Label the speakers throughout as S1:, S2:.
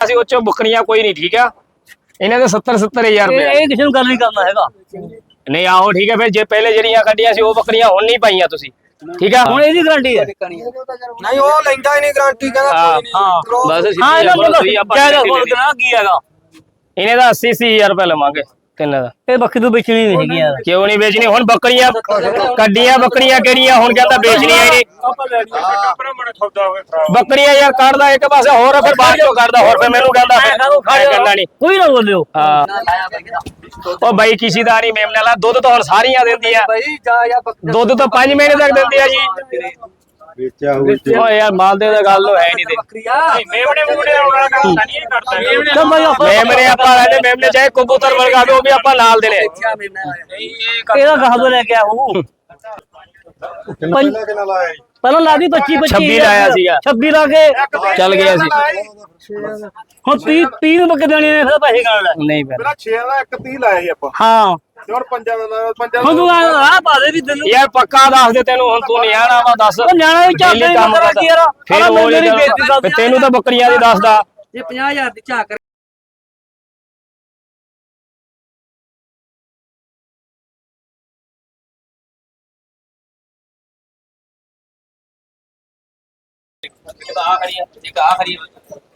S1: ਅਸੀਂ ਉਹ ਚੋਂ ਬੱਕਰੀਆਂ ਕੋਈ ਨਹੀਂ ਠੀਕ ਆ? ਇਹਨਾਂ ਦੇ 70 70000
S2: ਇਹ
S1: ਰੁਪਏ
S2: ਇਹ ਕਿਸੇ ਨੂੰ ਗੱਲ ਨਹੀਂ ਕਰਨਾ ਹੈਗਾ।
S1: ਨਹੀਂ ਆਹੋ ਠੀਕ ਹੈ ਫਿਰ ਜੇ ਪਹਿਲੇ ਜਿਹੜੀਆਂ ਕੱਢੀਆਂ ਸੀ ਉਹ ਬੱਕਰੀਆਂ ਹੁਣ ਨਹੀਂ ਪਾਈਆਂ ਤੁਸੀਂ। ਠੀਕ ਆ?
S2: ਹੁਣ ਇਹਦੀ ਗਾਰੰਟੀ ਹੈ।
S3: ਨਹੀਂ ਉਹ ਲੈਂਦਾ ਹੀ ਨਹੀਂ ਗਾਰੰਟੀ ਕਹਿੰਦਾ
S1: ਹਾਂ,
S3: ਕੋਈ ਨਹੀਂ।
S2: ਹਾਂ।
S1: ਬਸ ਸਿੱਧੀ
S2: ਹਾਂ ਇਹਨਾਂ ਨੂੰ ਕਹਿ ਦੋ ਕੀ ਹੈਗਾ।
S1: ਇਹਨੇ ਦਾ 80 80000 ਰੁਪਏ ਲਵਾਂਗੇ। ਤਿੰਨ ਦਾ।
S2: ਇਹ ਬੱਕਰੀ ਤੋਂ ਵੇਚਣੀ ਨਹੀਂ ਹੈਗੀ ਯਾਰ।
S1: ਕਿਉਂ ਨਹੀਂ ਵੇਚਣੀ? ਹੁਣ ਬੱਕਰੀਆਂ ਕੱਢੀਆਂ ਬੱਕਰੀਆਂ ਕਿਹੜੀਆਂ? ਹੁਣ ਕਹਿੰਦਾ ਵੇਚਣੀਆਂ ਹੀ ਨਹੀਂ। ਬੱਕਰੀਆਂ ਯਾਰ ਕੱਢਦਾ ਇੱਕ ਪਾਸੇ ਹੋਰ ਆ, ਫਿਰ ਬਾਹਰ ਚੋਂ ਕੱਢਦਾ ਹੋਰ ਫਿਰ ਮੈਨੂੰ ਕਹਿੰਦਾ ਕਹਿੰਦਾ ਨਹੀਂ।
S2: ਕੋਈ ਨਾ ਬੋਲਿਓ।
S1: ਹਾਂ। ਉਹ ਬਾਈ ਕਿਸੇ ਦਾ ਨਹੀਂ ਮੇਮਨੇ ਵਾਲਾ ਦੁੱਧ ਤਾਂ ਹੁਣ ਸਾਰੀਆਂ ਦਿੰਦੀਆਂ
S3: ਭਾਈ ਜਾ ਜਾ ਬੱਕਰੀ
S1: ਦੁੱਧ ਤਾਂ 5 ਮਹੀਨੇ ਤੱਕ ਦਿੰਦੀ ਆ ਜੀ।
S4: ਵੇਚਿਆ ਹੋਊ
S1: ਓ ਯਾਰ ਮਾਲ ਦੇ ਦਾ ਗੱਲ ਹੈ ਨਹੀਂ ਤੇ। ਮੇਮਣੇ ਮੂਣੇ ਆਉਣਾ ਕੰਮ ਨਹੀਂ ਕਰਦਾ। ਮੇਮਣੇ ਆਪਾਂ ਕਹਿੰਦੇ ਮੇਮਣੇ ਚਾਹੇ ਕਬੂਤਰ ਵਰਗਾ ਵੀ ਉਹ ਵੀ ਆਪਾਂ ਨਾਲ ਦੇਣੇ
S2: ਇਹਦਾ ਗਾਹ ਤੋਂ ਲੈ ਕੇ ਆਉ
S4: ਕਿੰਨਾ ਲਾਇਆ ਜੀ
S2: ਪਹਿਲਾਂ ਲਾ ਦੀ 25 25
S1: 26 ਲਾਇਆ ਸੀਗਾ।
S2: 26 ਲਾ ਕੇ।
S1: ਚੱਲ ਗਿਆ ਸੀ।
S2: ਹੁਣ 30 30 ਨੂੰ ਬੱਕੇ ਦੇਣੇ ਨੇ ਫਿਰ ਪੈਸੇ ਗਾਲ ਲੈ
S1: ਨਹੀਂ
S4: ਪਹਿਲਾਂ 6 ਦਾ ਇੱਕ 30 ਲਾਇਆ ਸੀ ਆਪਾਂ।
S2: ਹਾਂ।
S4: ਤੇ ਹੁਣ ਪੰਜਾਂ ਦਾ ਲਾਇਆ, ਪੰਜਾਂ
S2: ਹੁਣ
S4: ਦਾ
S2: ਤੂੰ ਆ ਆ ਪਾ ਦੇ ਵੀ ਤੈਨੂੰ।
S1: ਯਾਰ ਪੱਕਾ ਦੱਸ ਦੇ ਤੈਨੂੰ ਹੁਣ ਤੂੰ ਨਿਆਣਾ ਵਾ ਦੱਸ।
S2: ਉਹ ਨਿਆਣਾ ਵੀ
S1: Daily
S2: ਹੀ
S1: ਕੰਮ ਕਰਦਾ।
S2: ਯਾਰ।
S1: ਫਿਰ
S2: ਆਹ
S1: ਉਹ
S2: ਮੇਰੀ
S1: ਨਹੀਂ
S2: ਬੇਇੱਜ਼ਤੀ।
S1: ਕਰਦੀ ਫਿਰ ਤੈਨੂੰ ਤਾਂ ਬੱਕਰੀਆਂ ਦੀ ਦੱਸਦਾ
S3: ਜੇ 50000 ਦੀ ਝਾਕ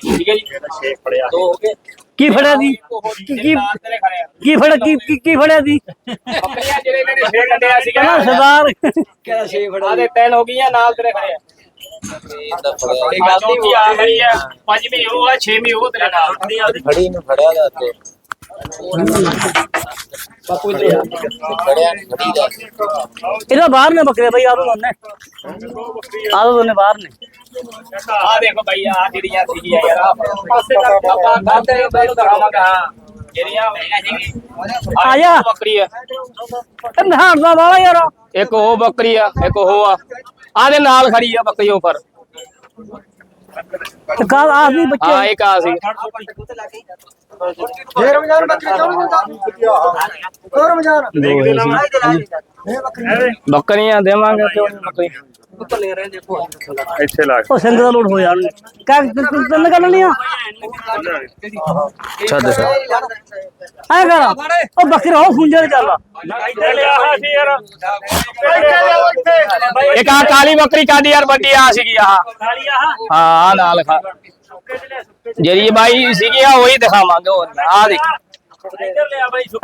S1: ਠੀਕ ਹੈ ਜੀ? ਦੋ ਹੋ ਗਏ।
S2: ਕੀ ਫੜਿਆ ਦੀ ਕੀ ਕੀ
S1: ਆ
S2: ਫੜਿਆ? ਕੀ ਕੀ- ਕੀ ਫੜਿਆ ਦੀ
S1: ਬੱਕਰੀਆਂ ਜਿਹੜੇ ਇਹਨਾਂ ਨੇ ਛੇ ਕੱਢਿਆ ਸੀਗਾ
S2: ਕਹਿੰਦਾ ਸਰਦਾਰ।
S3: ਕਿਹੜਾ ਛੇ ਫੜਾ
S1: ਆਦੇ ਤਿੰਨ ਹੋ ਗਈਆਂ ਨਾਲ ਤੇਰੇ ਖੜੇ ਆ। ਇਹ ਗਲਤੀ ਕੀ ਆ ਗਈ ਹੈ ਪੰਜਵੀਂ ਉਹ ਆ ਛੇਵੀਂ ਉਹ ਤੇਰੇ ਨਾਲ।
S5: ਖੜੀ ਨੂੰ ਫੜਿਆ ਦਾ ਤੇ
S1: ਬਾਪੂ ਇਧਰ
S5: ਦਾ
S2: ਇਹਦਾ ਬਾਹਰ ਨੇ ਬੱਕਰੇ ਬਈ ਆਦੋ ਦੋਨੇ। ਆਦੋ ਦੋਨੇ ਬਾਹਰ ਨੇ।
S1: ਆ ਦੇਖੋ ਭਾਈ ਆ ਜਿਹੜੀਆਂ ਸੀਗੀਆਂ ਯਾਰ ਆ ਪਾਸੇ ਤੱਕ ਆਪਾਂ ਗੱਲ ਤੇ ਤੁਹਾਨੂੰ ਦਿਖਾਵਾਂਗਾ ਜਿਹੜੀਆਂ
S2: ਆ ਜਾ।
S1: ਬੱਕਰੀ ਆ।
S2: ਇਹ ਨਿਹਾਰ ਦਾ ਵਾਲਾ ਯਾਰ।
S1: ਇੱਕ ਉਹ ਬੱਕਰੀ ਆ ਇੱਕ ਉਹ ਆ। ਆ ਦੇ ਨਾਲ ਖੜੀ ਆ ਬੱਕਰੀ ਉੱਪਰ।
S2: ਤੇ ਕਾਲ ਆਖਰੀ ਬੱਚੇ
S1: ਆ ਇੱਕ ਆ ਸੀ।
S3: ਫੇਰ ਰਮਜ਼ਾਨ ਬੱਕਰੀ ਕਿਉਂ ਨਹੀਂ ਦਿੰਦਾ ਹੋਰ ਰਮਜ਼ਾਨ।
S1: ਬੱਕਰੀਆਂ ਦੇਵਾਂਗੇ ਕਿਉਂ ਨਹੀਂ ਬੱਕਰੀ।
S3: ਉੱਪਰ ਲੈ ਰਹੇ ਦੇਖੋ
S4: ਇੱਥੇ ਲਾ
S2: ਉਹ ਸਿੰਘ ਦਾ ਲੋਟ ਹੋ ਜਾਣ ਕਾ ਤਿੰਨ ਕਰ ਲਿਆ
S1: ਛੱਡ ਦੇ
S2: ਐ ਕਰ। ਉਹ ਬੱਕਰਾ ਉਹ ਖੁੰਝੇ ਤੇ ਚੱਲ।
S1: ਇੱਕ ਆ ਕਾਲੀ ਬੱਕਰੀ ਕਾਦੀ ਯਾਰ ਵੱਡੀ ਆ ਸੀਗੀ ਆ ਹਾਂ ਆ ਨਾਲ ਖਾ। ਜਿਹੜੀ ਬਾਈ ਸੀਗੀ ਆ ਉਹੀ ਦਿਖਾਵਾਂਗੇ ਉਹ ਆ ਦੇਖ।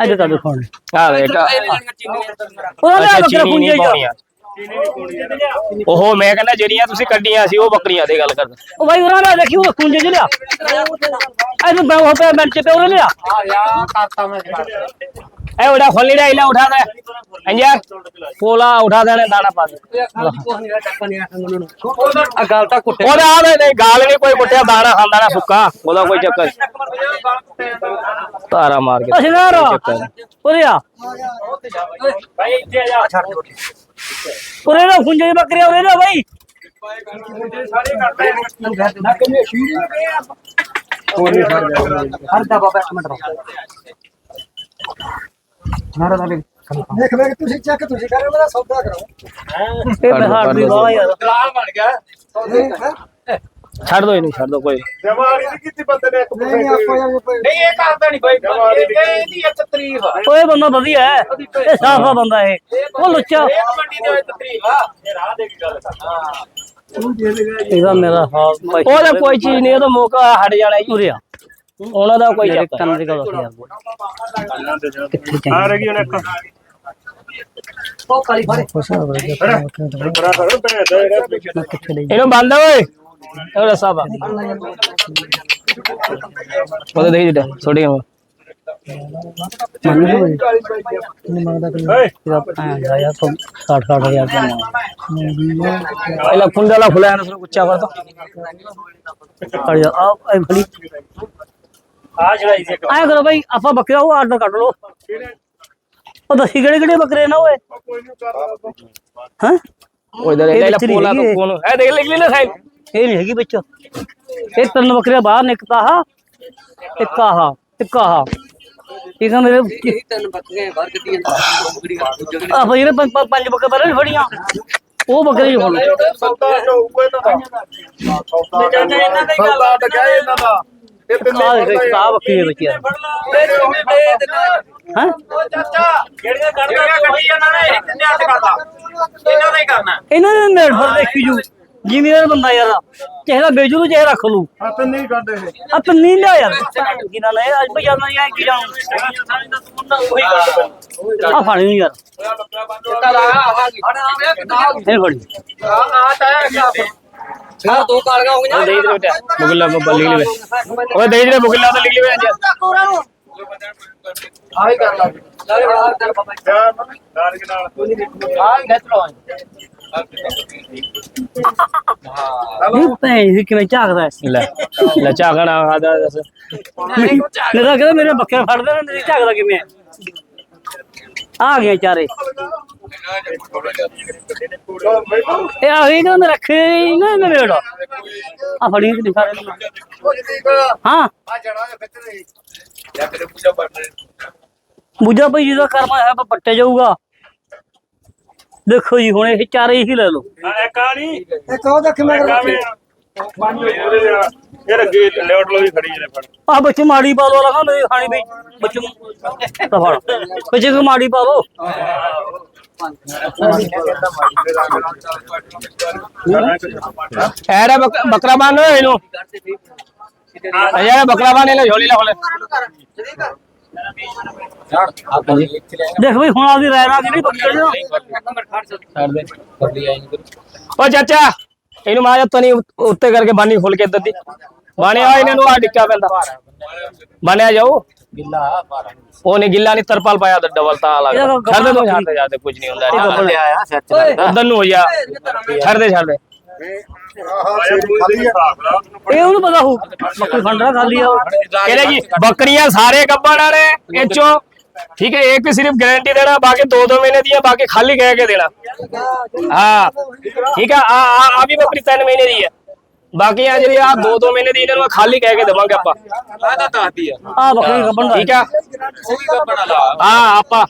S2: ਅੱਜ ਕਰ ਦੇਖੋ ਹੁਣ।
S1: ਆ ਦੇਖ।
S2: ਉਹਦਾ ਲਿਆ ਬੱਕਰਾ ਖੁੰਝੇ
S1: ਪਾਉਣੀਆਂ। ਉਹ ਮੈਂ ਕਹਿੰਦਾ ਜਿਹੜੀਆਂ ਤੁਸੀਂ ਕੱਢੀਆਂ ਸੀ ਉਹ ਬੱਕਰੀਆਂ ਦੀ ਗੱਲ ਕਰਦਾ
S2: ਉਹ ਭਾਈ ਉਹਨਾਂ ਨੇ ਦੇਖੀ ਉਹ ਖੁੰਝੇ ਚ ਲਿਆ ਇਹਨੂੰ ਮੈਂ ਉਹ ਪੇ ਮਿੰਟ ਚ ਤੇ ਉਹਨੇ ਲਿਆ
S1: ए उठा खोल नहीं रहा उठा दे अंजार पोला उठा देने दाना पा दे
S3: ਆ ਗੱਲ ਤਾਂ ਕੁੱਟੇ
S1: ਉਹਦਾ ਆ ਨਹੀਂ ਗਾਲ ਨਹੀਂ ਕੋਈ ਕੁੱਟਿਆ ਦਾਣਾ ਖਾਂਦਾ ਨਾ ਸੁੱਕਾ ਉਹਦਾ ਕੋਈ ਚੱਕਰ ਤਾਰਾ ਮਾਰ ਕੇ
S2: ਅਸੀਂ ਨਾ
S1: ਕੋਈ ਚੱਕਰ ਨੀ।
S2: ਉਹਦੇ ਆ ਉਹਦੇ ਨਾ ਖੁੰਝੇ ਬੱਕਰੇ ਉਹਦੇ ਨਾ ਭਾਈ
S3: ਹਰ ਦਾ ਬਾਬਾ ਇੱਕ ਮਿੰਟ ਮਾਰਾ ਦਾ ਦੇਖ। ਵੇਖ ਤੁਸੀਂ ਚੈੱਕ ਤੁਸੀਂ ਕਰ ਮੇਰਾ ਸੌਦਾ ਕਰਾਓ।
S2: ਇਹ ਬਿਹਾਰ ਦੀ ਵਾਲਾ ਯਾਰ।
S1: ਛੱਡ ਦੋ ਇਹਨੂੰ ਛੱਡ ਦੋ ਕੋਈ
S4: ਜਮਾਰੀ ਨਹੀਂ ਕੀਤੀ ਬੰਦੇ ਨੇ ਇੱਕ
S3: ਨਹੀਂ ਆਪਾਂ ਯਾਰ
S4: ਨਹੀਂ ਇਹ ਕਰਦਾ ਨਹੀਂ ਬਾਈ ਇਹਦੀ ਇੱਕ ਤਰੀਫ ਆ
S2: ਓਏ ਬੰਦਾ ਵਧੀਆ ਹੈ ਇਹ ਸਾਫਾ ਬੰਦਾ ਇਹ ਉਹ ਲੁੱਚਾ
S4: ਮੰਡੀ ਦੇ ਵਿੱਚ ਤਰੀਫ ਆ ਇਹ ਰਾਹ ਦੇ ਕੀ ਗੱਲ
S2: ਇਹਦਾ ਮੇਰਾ ਹਾਲ ਭਾਈ
S1: ਉਹਦਾ ਕੋਈ ਚੀਜ਼ ਨਹੀਂ ਉਹਦਾ ਮੌਕਾ ਹਟ ਜਾਣਾ ਜੀ
S2: ਉਰੇ ਆ
S1: ਉਹਨਾਂ ਦਾ ਕੋਈ ਚੱਕਰ
S2: ਕੰਨ ਦੀ ਗੱਲ ਯਾਰ ਕਿੱਥੇ
S4: ਆ
S2: ਚੰਗੀ
S4: ਰਹੀ ਹੁਣ ਇੱਕ
S3: ਉਹ ਕਾਲੀ
S2: ਲਈ
S1: ਇਹਨੂੰ ਬੰਦ ਓਏ ਉਹਦਾ ਸਾਬਾ ਉਹਦਾ ਦੇਖ ਜਿੱਡਾ ਛੋਟੀ ਹੋ
S2: ਇਹਦਾ ਯਾਰ ਤੋਂ 60 60 ਹਜ਼ਾਰ ਦਾ
S1: ਪਹਿਲਾਂ ਕੁੰਡਾ ਲਾ ਖੁਲਾਇਆ ਨਾ ਉਸ ਉੱਚਾ ਕਰ ਦੋ
S2: ਅੜੀ ਆ ਐ ਫੜੀ
S1: ਆ ਚੜਾਈ ਸੀ
S2: ਐ ਕਰੋ ਭਾਈ ਆਪਾਂ ਬੱਕਰਾ ਉਹ ਆਰਡਰ ਕੱਢ ਲਓ ਉਹ ਦੱਸੀ ਕਿਹੜੇ ਕਿਹੜੇ ਬੱਕਰੇ ਨਾ ਓਏ ਹਾਂ
S1: ਉਹ ਇਧਰ
S2: ਇਹ
S1: ਇਹ
S2: ਵਿੱਚ ਨਹੀਂ
S1: ਪੋਲਾ। ਕੋਣ ਹੈ ਦੇਖ ਲਿਖ ਲੈ ਸਾਈਡ
S2: ਇਹ ਨਹੀਂ ਹੈਗੀ ਵਿੱਚ। ਇਹ ਤਿੰਨ ਬੱਕਰੇ ਬਾਹਰ ਨਿਕਤਾ ਆ ਇੱਕ ਆਹ ਇੱਕ ਆਹ ਇਹ ਤਾਂ ਮੇਰੇ
S3: ਤਿੰਨ ਬੱਕਰੀਆਂ ਬਾਹਰ ਕੱਢੀਆਂ ਬੱਕਰੀ ਜਗੜੀ
S2: ਆ ਭਾਈ ਨੇ ਪੰਜ ਪੰਜ- ਪੰਜ ਬੱਕਰੇ ਪਹਿਲਾਂ ਨੀ ਫੜੀਆਂ। ਉਹ ਬੱਕਰੇ ਹੀ ਹੁਣ
S4: ਸੌਦਾ ਹੋਊਗਾ ਇਹਨਾਂ ਦਾ। ਸੌਦਾ ਇਹਨਾਂ ਦਾ ਹੀ ਗੱਲ ਇਹਨਾਂ ਦਾ। ਤੇ ਤਿੰਨੇ
S2: ਆ ਦੇਖ ਕਿਤਾਬ ਬੱਕਰੀ ਦੇ ਵਿੱਚ ਯਾਰ ਹੈ?
S4: ਉਹ ਚਾਚਾ ਜਿਹੜੀਆਂ ਕਰਦਾ ਕੱਢੀ ਇਹਨਾਂ ਨੇ ਇਹ ਤਿੰਨੇ ਹੱਥ ਕਰਦਾ? ਇਹਨਾਂ ਦਾ ਹੀ ਕਰਨਾ।
S2: ਇਹਨਾਂ ਦੇ ਮੇੜ ਫੜ ਦੇਖੀ ਜੂ। ਜਿਵੇਂ ਬੰਦਾ ਯਾਰ ਚਾਹੇ ਤਾਂ ਵੇਚੂ ਚਾਹੇ ਰੱਖ ਲੂ
S4: ਹਾਂ ਤਿੰਨੇ ਹੀ ਕੱਢਦੇ ਇਹ
S2: ਆ ਪੰਨੀ ਲਿਆ ਯਾਰ ਕਿਨਾਂ ਨੇ ਅੱਜ ਭਈ ਜਾਣਾ ਯਾਰ ਕੀ ਜਾਣ
S4: ਕੱਢ
S2: ਆ ਫੜ ਨਹੀਂ ਯਾਰ ਇਹ ਫੜੀ
S1: ਦੇ ਬੇਟਾ ਲਿਵੇ ਦੇ ਤਾਂ ਲਿਖ ਲਿਵੇ ਅੱਜ
S4: ਕਰ ਲਾ ਨਾਲ
S2: ਕਿਵੇਂ ਝਾਕਦਾ ਹੈ
S1: ਲੈ ਲੈ ਝਾਗਣਾ ਆਦਾ ਦੱਸ
S2: ਮੇਰਾ ਕਹਿੰਦਾ ਮੇਰੇ ਬੱਕਰੇ ਫੜਦੇ ਨੇ ਤੇਰੀ ਝਾਕਦਾ ਕਿਵੇਂ ਹੈ? ਆ ਗਏ ਚਾਰੇ ਇਹ ਆ ਗਏ ਕਹਿੰਦਾ ਰੱਖੇ ਹੀ ਨਾ ਨਵੇੜ ਆ ਫੜੀ ਤੇ ਦਿਖਾ ਰਹੇ ਹਾਂ
S4: ਆ ਜਣਾ ਖਿੱਚ ਰਹੀ ਜਾਂ ਤੇਰੇ ਪੂਜਾ ਪੜ
S2: ਬੁੱਝਾ ਭਈ ਜਿਹਦਾ ਕਰਮਾ ਹੈ ਆਪਾਂ ਪੱਟੇ ਜਾਊਗਾ ਦੇਖੋ ਜੀ ਹੁਣ ਇਹ ਚਾਰੇ ਹੀ ਲੈ ਲਓ।
S4: ਇੱਕ ਆ ਨਹੀਂ
S3: ਇੱਕ ਉਹ ਦੇਖ ਮੈਂ
S4: ਇਹ ਅੱਗੇ ਲੈਵਟ ਲੋ ਵੀ ਖੜੀ ਜਿਹੜੇ ਫੜ
S2: ਆ ਬੱਚੇ ਮਾੜੀ ਪਾ ਲੋ ਲਗਾ ਮੇਰੀ ਖਾਣੀ ਵੀ। ਬੱਚੇ ਤਾਂ ਫੜ। ਬੱਚੇ ਕੋ ਮਾੜੀ ਪਾ ਲੋ
S1: ਐੜਾ ਬੱਕਰਾ ਬੰਨ ਇਹਨੂੰ। ਅਜਾ ਬੱਕਰਾ ਬੰਨ ਇਹਨੂੰ ਝੋਲੀ ਲਾ ਹੋਲੇ
S2: ਦੇਖ ਬਈ ਹੁਣ ਆਦੀ ਰਾਇ ਨਾਲ ਜਿਹੜੀ ਬੱਕਰੇ ਨੂੰ
S5: ਛੱਡ ਦੇ ਕੱਢੀ ਆਈ ਨਹੀਂ
S1: ਓ ਚਾਚਾ ਇਹਨੂੰ ਮਾਜਾ ਤਨੀ ਉੱਤੇ ਕਰਕੇ ਬਾਨੀ ਖੋਲ ਕੇ ਇੱਧਰ ਦੀ। ਬਾਣਿਆ ਇਹਨਾਂ ਨੂੰ ਆ ਡਿੱਕਾ ਪੈਂਦਾ। ਬਾਣਿਆ ਜਾਓ।
S5: ਗਿੱਲਾ ਪਾਰਾ
S1: ਉਹ ਨਹੀਂ ਗਿੱਲਾ ਨਹੀਂ ਤਰਪਾਲ ਪਾਇਆ ਤਾਂ ਡਬਲ ਤਾਂ ਲੱਗ ਛੱਡ ਦੇ ਛੱਡ ਦੇ ਜਾਂਦੇ ਕੁਝ ਨਹੀਂ ਹੁੰਦਾ। ਉਧਰ ਨੂੰ ਹੋ ਜਾ ਛੱਡ ਦੇ ਛੱਡ ਦੇ।
S2: ਇਹ ਉਹਨੂੰ ਪਤਾ ਹੋ ਬੱਕਰੀ ਫੰਡਰਾ ਖਾਲੀ ਆ
S1: ਕਹਿੰਦੇ ਜੀ, ਬੱਕਰੀਆਂ ਸਾਰੇ ਗੱਬਣ ਨੇ ਇਹ ਚੋਂ ਠੀਕ ਹੈ, ਇੱਕ ਸਿਰਫ ਗਾਰੰਟੀ ਦੇਣਾ, ਬਾਕੀ ਦੋ ਦੋ ਮਹੀਨੇ ਦੀਆਂ, ਬਾਕੀ ਖਾਲੀ ਕਹਿ ਕੇ ਦੇਣਾ। ਹਾਂ। ਠੀਕ ਹੈ ਆ ਆ ਆ ਵੀ ਬੱਕਰੀ ਤਿੰਨ ਮਹੀਨੇ ਦੀ ਹੈ ਬਾਕੀ ਆ ਜਿਹੜੀ ਆ ਦੋ ਦੋ ਮਹੀਨੇ ਦੀ ਇਹਨਾਂ ਨੂੰ ਖਾਲੀ ਕਹਿ ਕੇ ਦੇਵਾਂਗੇ ਆਪਾਂ।
S5: ਆ ਤਾਂ ਦੱਸਦੀ ਆ।
S2: ਆ ਬੱਕਰੀ ਗੱਬਣ ਦਾ
S1: ਠੀਕ ਆ।
S5: ਉਹ ਵੀ ਕੱਪੜਾ ਲਾ
S1: ਹਾਂ ਆਪਾਂ।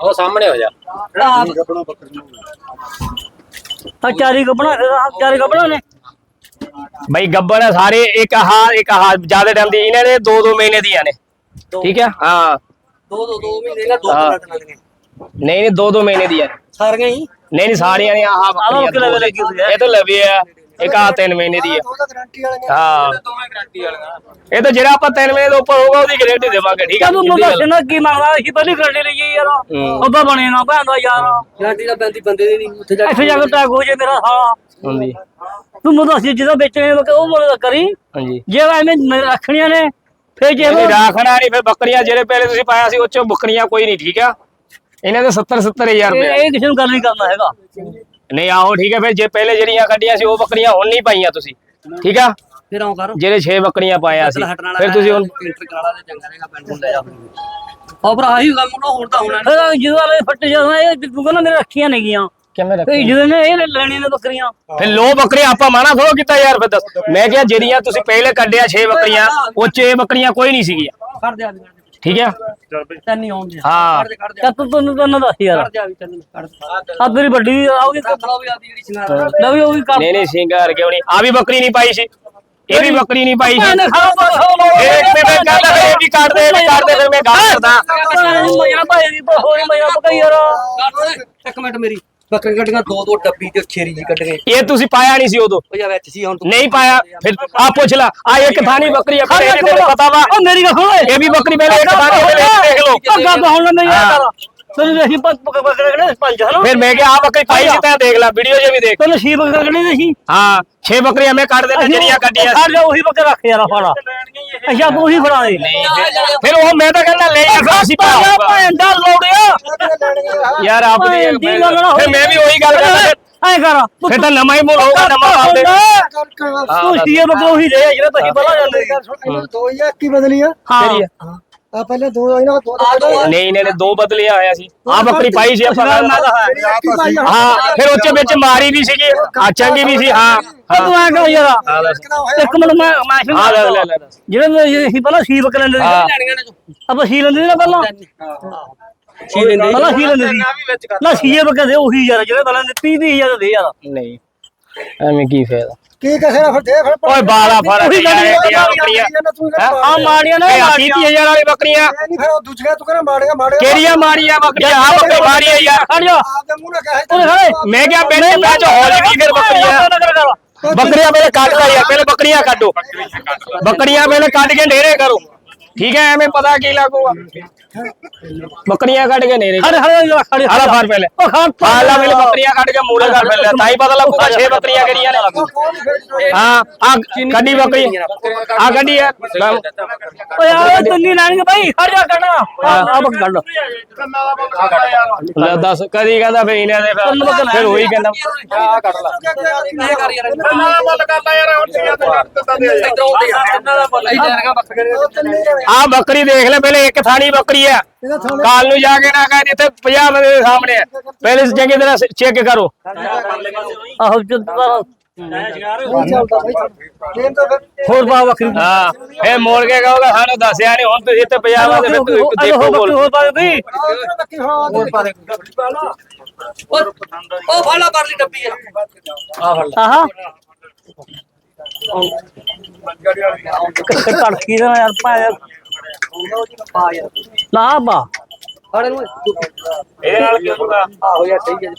S5: ਉਹ ਸਾਹਮਣੇ ਹੋ ਜਾ।
S2: ਆ ਚਾਰੀ ਗੱਬਣਾ ਚਾਰੀ ਗੱਬਣਾ ਨੇ।
S1: ਬਈ ਗੱਬਣ ਸਾਰੇ ਇੱਕ ਆਹ ਇੱਕ ਆਹ ਜ਼ਿਆਦਾ ਟਾਈਮ ਦੀ ਇਹਨਾਂ ਦੇ ਦੋ ਦੋ ਮਹੀਨੇ ਦੀਆਂ ਨੇ। ਠੀਕ ਹੈ ਹਾਂ।
S2: ਦੋ ਦੋ ਦੋ ਮਹੀਨੇ ਦਾ
S1: ਹਾਂ। ਨਹੀਂ ਨਹੀਂ ਦੋ ਦੋ ਮਹੀਨੇ ਦੀਆਂ ਨੇ।
S2: ਸਾਰੀਆਂ ਹੀ?
S1: ਨਹੀਂ ਨਹੀਂ ਸਾਰੀਆਂ ਨਹੀਂ ਆਹ। ਇਹ ਤਾਂ ਲਵੇ ਆ ਇੱਕ ਆ ਤਿੰਨ ਮਹੀਨੇ ਦੀ
S3: ਉਹਦਾ ਗਾਰੰਟੀ ਵਾਲੇ
S1: ਹਾਂ।
S5: ਦੋਵੇਂ ਗਰੰਟੀ ਵਾਲੀਆਂ
S1: ਇਹ ਤਾਂ ਜਿਹੜਾ ਆਪਾਂ ਤਿੰਨ ਮਹੀਨੇ ਤੋਂ ਉੱਪਰ ਹੋਊਗਾ ਉਹਦੀ ਗਾਰੰਟੀ ਦੇਵਾਂਗੇ ਠੀਕ ਹੈ
S2: ਕਦੋਂ ਮੈਂ ਦੱਸਣਾ ਕੀ ਮੰਗਦਾ ਸੀ ਪਹਿਲੀ ਗੱਡੀ ਲਈ ਯਾਰ।
S1: ਹੂੰ।
S2: ਉਹਦਾ ਬਣੇ ਨਾ ਭੈਣ ਦਾ ਯਾਰ।
S6: ਗਾਡੀ ਦਾ ਪੈਂਦੀ ਬੰਦੇ ਦੀ ਨਹੀਂ ਉੱਥੇ ਜਾ
S2: ਇੱਥੇ ਜਾ ਕੇ ਟੈਗ ਹੋ ਜੇ ਮੇਰਾ ਸਾਲਾ।
S1: ਹਾਂਜੀ।
S2: ਤੂੰ ਮੈਨੂੰ ਦੱਸ ਜਿਹਦਾ ਵੇਚਣੇ ਨੇ ਉਹ ਮੁੱਲ ਕਰੀ।
S1: ਹਾਂਜੀ।
S2: ਜੇ ਐਵੇਂ ਨ- ਰੱਖਣੀਆਂ ਨੇ ਫੇਰ ਜੇ
S1: ਇਹ ਰਾਖਣਾ ਨਹੀਂ ਫਿਰ ਬੱਕਰੀਆਂ ਜਿਹੜੇ ਪਹਿਲੇ ਤੁਸੀਂ ਪਾਇਆ ਸੀ ਉਹ ਚੋਂ ਬੱਕਰੀਆਂ ਕੋਈ ਨਹੀਂ ਠੀਕ ਆ? ਇਹਨਾਂ ਦੇ 70 70000
S2: ਇਹ
S1: ਰੁਪਏ
S2: ਇਹ ਕਿਸੇ ਨੂੰ ਗੱਲ ਨਹੀਂ ਕਰਨਾ ਹੈਗਾ।
S1: ਨਹੀਂ ਆਹੋ ਠੀਕ ਹੈ ਫਿਰ ਜੇ ਪਹਿਲੇ ਜਿਹੜੀਆਂ ਕੱਢੀਆਂ ਸੀ ਉਹ ਬੱਕਰੀਆਂ ਹੁਣ ਨਹੀਂ ਪਾਈਆਂ ਤੁਸੀਂ। ਠੀਕ ਆ?
S6: ਫਿਰ ਆਉਂ ਕਰ।
S1: ਜਿਹੜੇ 6 ਬੱਕਰੀਆਂ ਪਾਇਆ ਸੀ ਫਿਰ ਤੁਸੀਂ ਹੁਣ
S6: ਇੰਟਰ ਕਾਲਾ ਤੇ ਚੰਗਾ ਰਹੇਗਾ ਪਿੰਡ ਨੂੰ ਲੈ ਜਾ ਉਹ ਭਰਾ ਆਹੀ ਕੰਮ ਉਹ ਹੁਣ ਤਾਂ ਹੋਣਾ
S2: ਫਿਰ ਜਦੋਂ ਵਾਲੇ ਫੱਟ ਜਾਂਦਾ ਇਹ ਤੂੰ ਕਹਿੰਦਾ ਮੇਰੇ ਰੱਖੀਆਂ ਨੇਗੀਆਂ
S1: ਕਿਵੇਂ
S2: ਤੇ ਜਦੋਂ ਨੇ ਇਹ ਲੈਣੀਆਂ ਨੇ ਬੱਕਰੀਆਂ।
S1: ਫਿਰ ਲੋ ਬੱਕਰੀਆਂ ਆਪਾਂ ਮਾਣਾ ਥੋੜਾ ਕੀਤਾ ਯਾਰ ਫਿਰ ਦੱਸ। ਮੈਂ ਕਿਹਾ ਜਿਹੜੀਆਂ ਤੁਸੀਂ ਪਹਿਲੇ ਕੱਢਿਆ 6 ਬੱਕਰੀਆਂ ਉਹ 6 ਬੱਕਰੀਆਂ ਕੋਈ ਨਹੀਂ ਸੀਗੀਆਂ।
S6: ਕਰ ਦੇ ਆ ਵੀ
S1: ਠੀਕ ਆ?
S6: ਤੈਨੂੰ ਆਉਂਦੇ
S1: ਹਾਂ।
S6: ਕੱਢ ਦੇ ਕੱਢ ਦੇ।
S2: ਚੱਲ ਤੂੰ ਤੈਨੂੰ ਤੈਨੂੰ ਦੱਸ ਯਾਰ।
S6: ਆ ਵੀ ਤੈਨੂੰ ਕੱਢ ਦੇ।
S2: ਆ ਤੇਰੀ ਵੱਡੀ ਆਉਗੀ
S6: ਲਓ ਵੀ ਆਦੀ ਜਿਹੜੀ ਸ਼ਿੰਗਾਰ
S2: ਲੈ ਵੀ ਉਹ ਵੀ ਕਰ।
S1: ਨਹੀਂ ਨਹੀਂ ਸਿੰਗਾਰ ਕਿਉਂ ਨਹੀਂ? ਆ ਵੀ ਬੱਕਰੀ ਨਹੀਂ ਪਾਈ ਸੀ। ਇਹ ਵੀ ਬੱਕਰੀ ਨਹੀਂ ਪਾਈ ਸੀ।
S2: ਨੇ
S1: ਇਹ ਤੇ ਮੈਂ ਕਹਿੰਦਾ ਫਿਰ ਇਹ ਵੀ ਕੱਢ ਦੇ ਇਹ ਕੱਢ ਦੇ ਫਿਰ ਮੈਂ ਗੱਲ ਕਰਦਾ।
S2: ਮਜਾ ਭਾਈ ਦੀ ਹੋਰ ਮਜਾ ਪਕਾਈ ਯਾਰ।
S6: ਇੱਕ ਮਿੰਟ ਮੇਰੀ। ਬੱਕਰੀ ਕੱਢੀਆਂ ਦੋ ਦੋ ਡੱਬੀ ਤੇ ਖੇਰੀ ਜੀ ਕੱਢ ਗਏ
S1: ਇਹ ਤੁਸੀਂ ਪਾਇਆ ਨਹੀਂ ਸੀ ਉਦੋਂ।
S6: ਉਹ ਵਿੱਚ ਸੀ ਹੁਣ ਤੂੰ
S1: ਨਹੀਂ ਪਾਇਆ। ਫਿਰ ਆ ਪੁੱਛ ਲੈ ਆ ਇੱਕ ਥਾਣੀ ਬੱਕਰੀ ਆ ਪਤਾ ਵਾ?
S2: ਉਹ ਮੇਰੀ ਗੱਲ ਸੁਣ।
S1: ਇਹ ਵੀ ਬੱਕਰੀ ਪਹਿਲੇ ਇੱਕ ਥਾਣੀ ਦੇਖ ਲਓ।
S2: ਪਾਉਣ ਮੈਂ ਯਾਰ ਕਰ ਤੈਨੂੰ ਪੱਗ ਪੱਗ ਬੱਕਰੇ ਕਿਹੜੇ ਪੰਜ ਹਨਾ?
S1: ਫਿਰ ਮੈਂ ਕਿਹਾ ਆ ਬੱਕਰੀ ਪਾਈ ਸੀ ਤਾਂ ਦੇਖ ਲੈ ਵੀਡੀਓ 'ਚ ਵੀ ਦੇਖ।
S2: ਤੈਨੂੰ ਛੀ ਬੱਕਰੇ ਕਿਹੜੇ ਦੇ ਸੀ
S1: ਹਾਂ 6 ਬੱਕਰੀਆਂ ਮੈਂ ਕੱਢ ਦੇਣਾ ਜਿਹੜੀਆਂ ਕੱਢੀਆਂ
S2: ਛੱਡ ਜਾ ਉਹੀ ਬੱਕਰਾ ਰੱਖ ਯਾਰ ਫੜਾ ਅੱਛਾ ਤੂੰ ਉਹੀ ਫੜਾ ਦੇ।
S1: ਫਿਰ ਉਹ ਮੈਂ ਤਾਂ ਕਹਿੰਦਾ ਲੈ ਆ ਅਸੀਂ
S2: ਭਾਗਾ ਭੈਣ ਦਾ ਲੋੜਿਆ
S1: ਯਾਰ ਆਪ ਦੀ
S2: ਭੈਣ ਦੀ ਗੱਲ ਨਾ
S1: ਫਿਰ ਮੈਂ ਵੀ ਉਹੀ ਗੱਲ ਕਰਦਾ
S2: ਐ ਕਰ।
S1: ਫਿਰ ਤਾਂ ਨਵਾਂ ਹੀ ਮੋੜ ਹੋਊਗਾ ਨਵਾਂ ਆਉਂਦੇ
S2: ਤੂੰ ਛੀਏ ਬੱਕਰੇ ਉਹੀ ਦੇ ਜਿਹੜੇ ਤੁਸੀਂ ਪਹਿਲਾਂ ਜਾਂਦੇ ਸੀ।
S3: ਦੋ ਹੀ ਆ ਕੀ ਬਦਲੀ ਆ।
S1: ਤੇਰੀ ਆ।
S2: ਹਾਂ।
S3: ਆ ਪਹਿਲੇ ਦੋ ਇਹਨਾਂ ਦੋ ਦੋ
S1: ਨਹੀਂ ਇਹਨੇ ਨੇ ਦੋ ਬਦਲਿਆ ਹੋਇਆ ਸੀ। ਆ ਬੱਕਰੀ ਪਾਈ ਸੀ ਆਪਾਂ
S2: ਤਾਂ ਹੈ
S1: ਫਿਰ ਉੱਚ ਵਿੱਚ ਮਾਰੀ ਵੀ ਸੀਗੀ। ਆ ਚੰਗੀ ਵੀ ਸੀ ਹਾਂ।
S2: ਤੇ ਐ ਕਰ ਯਾਰ ਇੱਕ ਮਿੰਟ ਮੈਂ ਮੈਂ ਸ਼ੁਰੂ
S1: ਹਾਂ ਲੈ ਲੈ
S2: ਜਿਹੜੇ ਅਸੀਂ ਪਹਿਲਾਂ ਛੀ ਬੱਕਰੇ ਲੈਂਦੇ
S1: ਹਾਂ।
S2: ਸੀ ਆਪਾਂ ਛੀ ਲੈਂਦੇ ਸੀ ਨਾ ਪਹਿਲਾਂ।
S6: ਛੀ ਲੈਂਦੇ
S2: ਪਹਿਲਾਂ ਛੀ ਲੈਂਦੇ ਸੀ। ਨਾ ਛੀਏ ਬੱਕਰੇ ਦੇ ਉਹੀ ਯਾਰ ਜਿਹੜੇ ਪਹਿਲਾਂ 30 30000 ਦੇ ਯਾਰ।
S1: ਨਹੀਂ ਐਵੇਂ ਕੀ ਫਾਇਦਾ।
S3: ਕੀ ਕਸੇ ਨਾ ਫਿਰ ਦੇ ਫਿਰ
S1: ਓਏ ਬਾਲਾ ਫ਼ਰਕ
S2: ਉਹੀ ਗੱਲ
S1: ਯਾਰ
S2: ਨਹੀਂ,
S1: ਇੰਡੀਆਂ ਬੱਕਰੀਆਂ?
S3: ਤੂੰ
S1: ਹੈਂ?
S2: ਆ ਮਾੜੀਆਂ ਨੇ
S1: ਇਹ
S2: ਮਾੜੀਆਂ
S1: 30000 ਵਾਲੀ ਬੱਕਰੀਆਂ।
S3: ਨਹੀਂ ਫਿਰ ਉਹ ਦੂਜੀਆਂ ਤੂੰ ਕਹਿੰਦਾ ਮਾੜੀਆਂ ਮਾੜੀਆਂ
S1: ਕਿਹੜੀਆਂ ਮਾਰੀਆਂ ਬੱਕਰੀਆਂ? ਆ ਬੱਕਰੀ ਮਾਰੀ ਆ ਯਾਰ
S2: ਖੜ ਜਾ।
S3: ਆਪਦੇ ਮੂੰਹ ਨਾਲ ਕਹੇ
S2: ਓਏ ਹੋਏ
S1: ਮੈਂ ਕਿਹਾ ਪਹਿਲੇ ਮੈਂ ਚ ਹੋ ਜਗੀ ਫਿਰ ਬੱਕਰੀਆਂ ਬੱਕਰੀਆਂ ਪਹਿਲੇ ਕੱਢ ਲੈ ਯਾਰ ਪਹਿਲੇ ਬੱਕਰੀਆਂ ਕੱਢੋ। ਬੱਕਰੀਆਂ ਪਹਿਲੇ ਕੱਢ ਕੇ ਨੇਰੇ ਕਰੋ। ਠੀਕ ਹੈ ਐਵੇਂ ਪਤਾ ਕੀ ਲੱਗੂਗਾ। ਬੱਕਰੀਆਂ ਕੱਢ ਕੇ ਨੇਰੇ
S2: ਜਾ ਖੜ ਜਾ
S1: ਆਲਾ ਫਾਰ ਪਹਿਲੇ।
S2: ਉਹ ਖੜ
S1: ਆਲਾ ਪਹਿਲੇ ਬੱਕਰੀਆਂ ਕੱਢ ਕੇ ਮੂਰੇ ਕਰ ਪਹਿਲੇ। ਤਾਂ ਹੀ ਪਤਾ ਲੱਗੂਗਾ 6 ਬੱਕਰੀਆਂ ਕਰੀਆਂ ਨੇ। ਹਾਂ ਆ ਕੱਢੀ ਬੱਕਰੀ। ਆ ਕੱਢੀ ਆ।
S2: ਓਏ ਆ ਤੰਨੀ ਲੈਣਗੇ ਭਾਈ ਖੜ ਜਾ ਕੱਢਣਾ ਆ ਬੱਕ ਕੱਢ
S1: ਲੈ ਦੱਸ ਕਦੀ ਕਹਿੰਦਾ ਫੇ ਇਹਨੇ ਦੇ ਫਿਰ- ਉਹੀ ਕਹਿੰਦਾ
S5: ਆ ਕੱਢ ਲਾ।
S6: ਇਹ ਕਰ ਯਾਰ
S4: ਨਾ ਮੁੱਲ ਕਰ ਲੈ। ਯਾਰ ਹੁਣ ਤੀਆਂ ਤੇ ਕੱਟ ਦਿੱਤਾ ਦੇ
S6: ਇਧਰੋਂ ਤੇ ਇਹਨਾਂ ਦਾ ਮੁੱਲ ਇਧਰ ਬੱਕਰੇ
S1: ਆ ਬੱਕਰੀ ਦੇਖ ਲੈ ਪਹਿਲੇ ਇੱਕ ਥਾਣੀ ਬੱਕਰੀ ਆ। ਕਾਲ ਨੂੰ ਜਾ ਕੇ ਨਾ ਕਹੇ ਇੱਥੇ 50 ਬੰਦੇ ਦੇ ਸਾਹਮਣੇ ਆ। ਪਹਿਲੇ ਚੰਗੀ ਤਰ੍ਹਾਂ ਚੈੱਕ ਕਰੋ।
S2: ਆਹੋ ਚੱਲਦਾ
S3: ਚੱਲਦਾ ਭਾਈ ਇਹ ਤਾਂ ਫਿਰ
S2: ਹੋਰ ਪਾ ਬੱਕਰੀ
S1: ਹਾਂ ਇਹ ਮੋੜ ਕੇ ਕਹੋਗਾ ਸਾਨੂੰ ਦੱਸਿਆ ਨਹੀਂ ਹੁਣ ਤੁਸੀਂ ਇੱਥੇ 50 ਬੰਦੇ ਫਿਰ ਤੁਸੀਂ
S2: ਅਰੇ
S1: ਦੇਖੋ
S2: ਹੋਰ
S1: ਬੋਲ।
S2: ਬੱਕਰੀ ਹੋਰ ਪਾ ਬਈ
S3: ਆਹ ਬੱਕੀ ਹਾਂ
S6: ਉਹ ਉਹ ਫਾਲਾ ਕਰ ਲਈ ਡੱਬੀ ਯਾਰ
S2: ਆਹਾ ਕੜਕੀ ਦਾ ਯਾਰ ਪਾਇਆ। ਨਾ ਬਾ
S6: ਫੜ ਇਹਨੂੰ
S4: ਇਹਦੇ ਨਾਲ ਕੀ ਹੋਊਗਾ
S6: ਆਹੋ ਯਾਰ ਸਹੀ ਹੈ।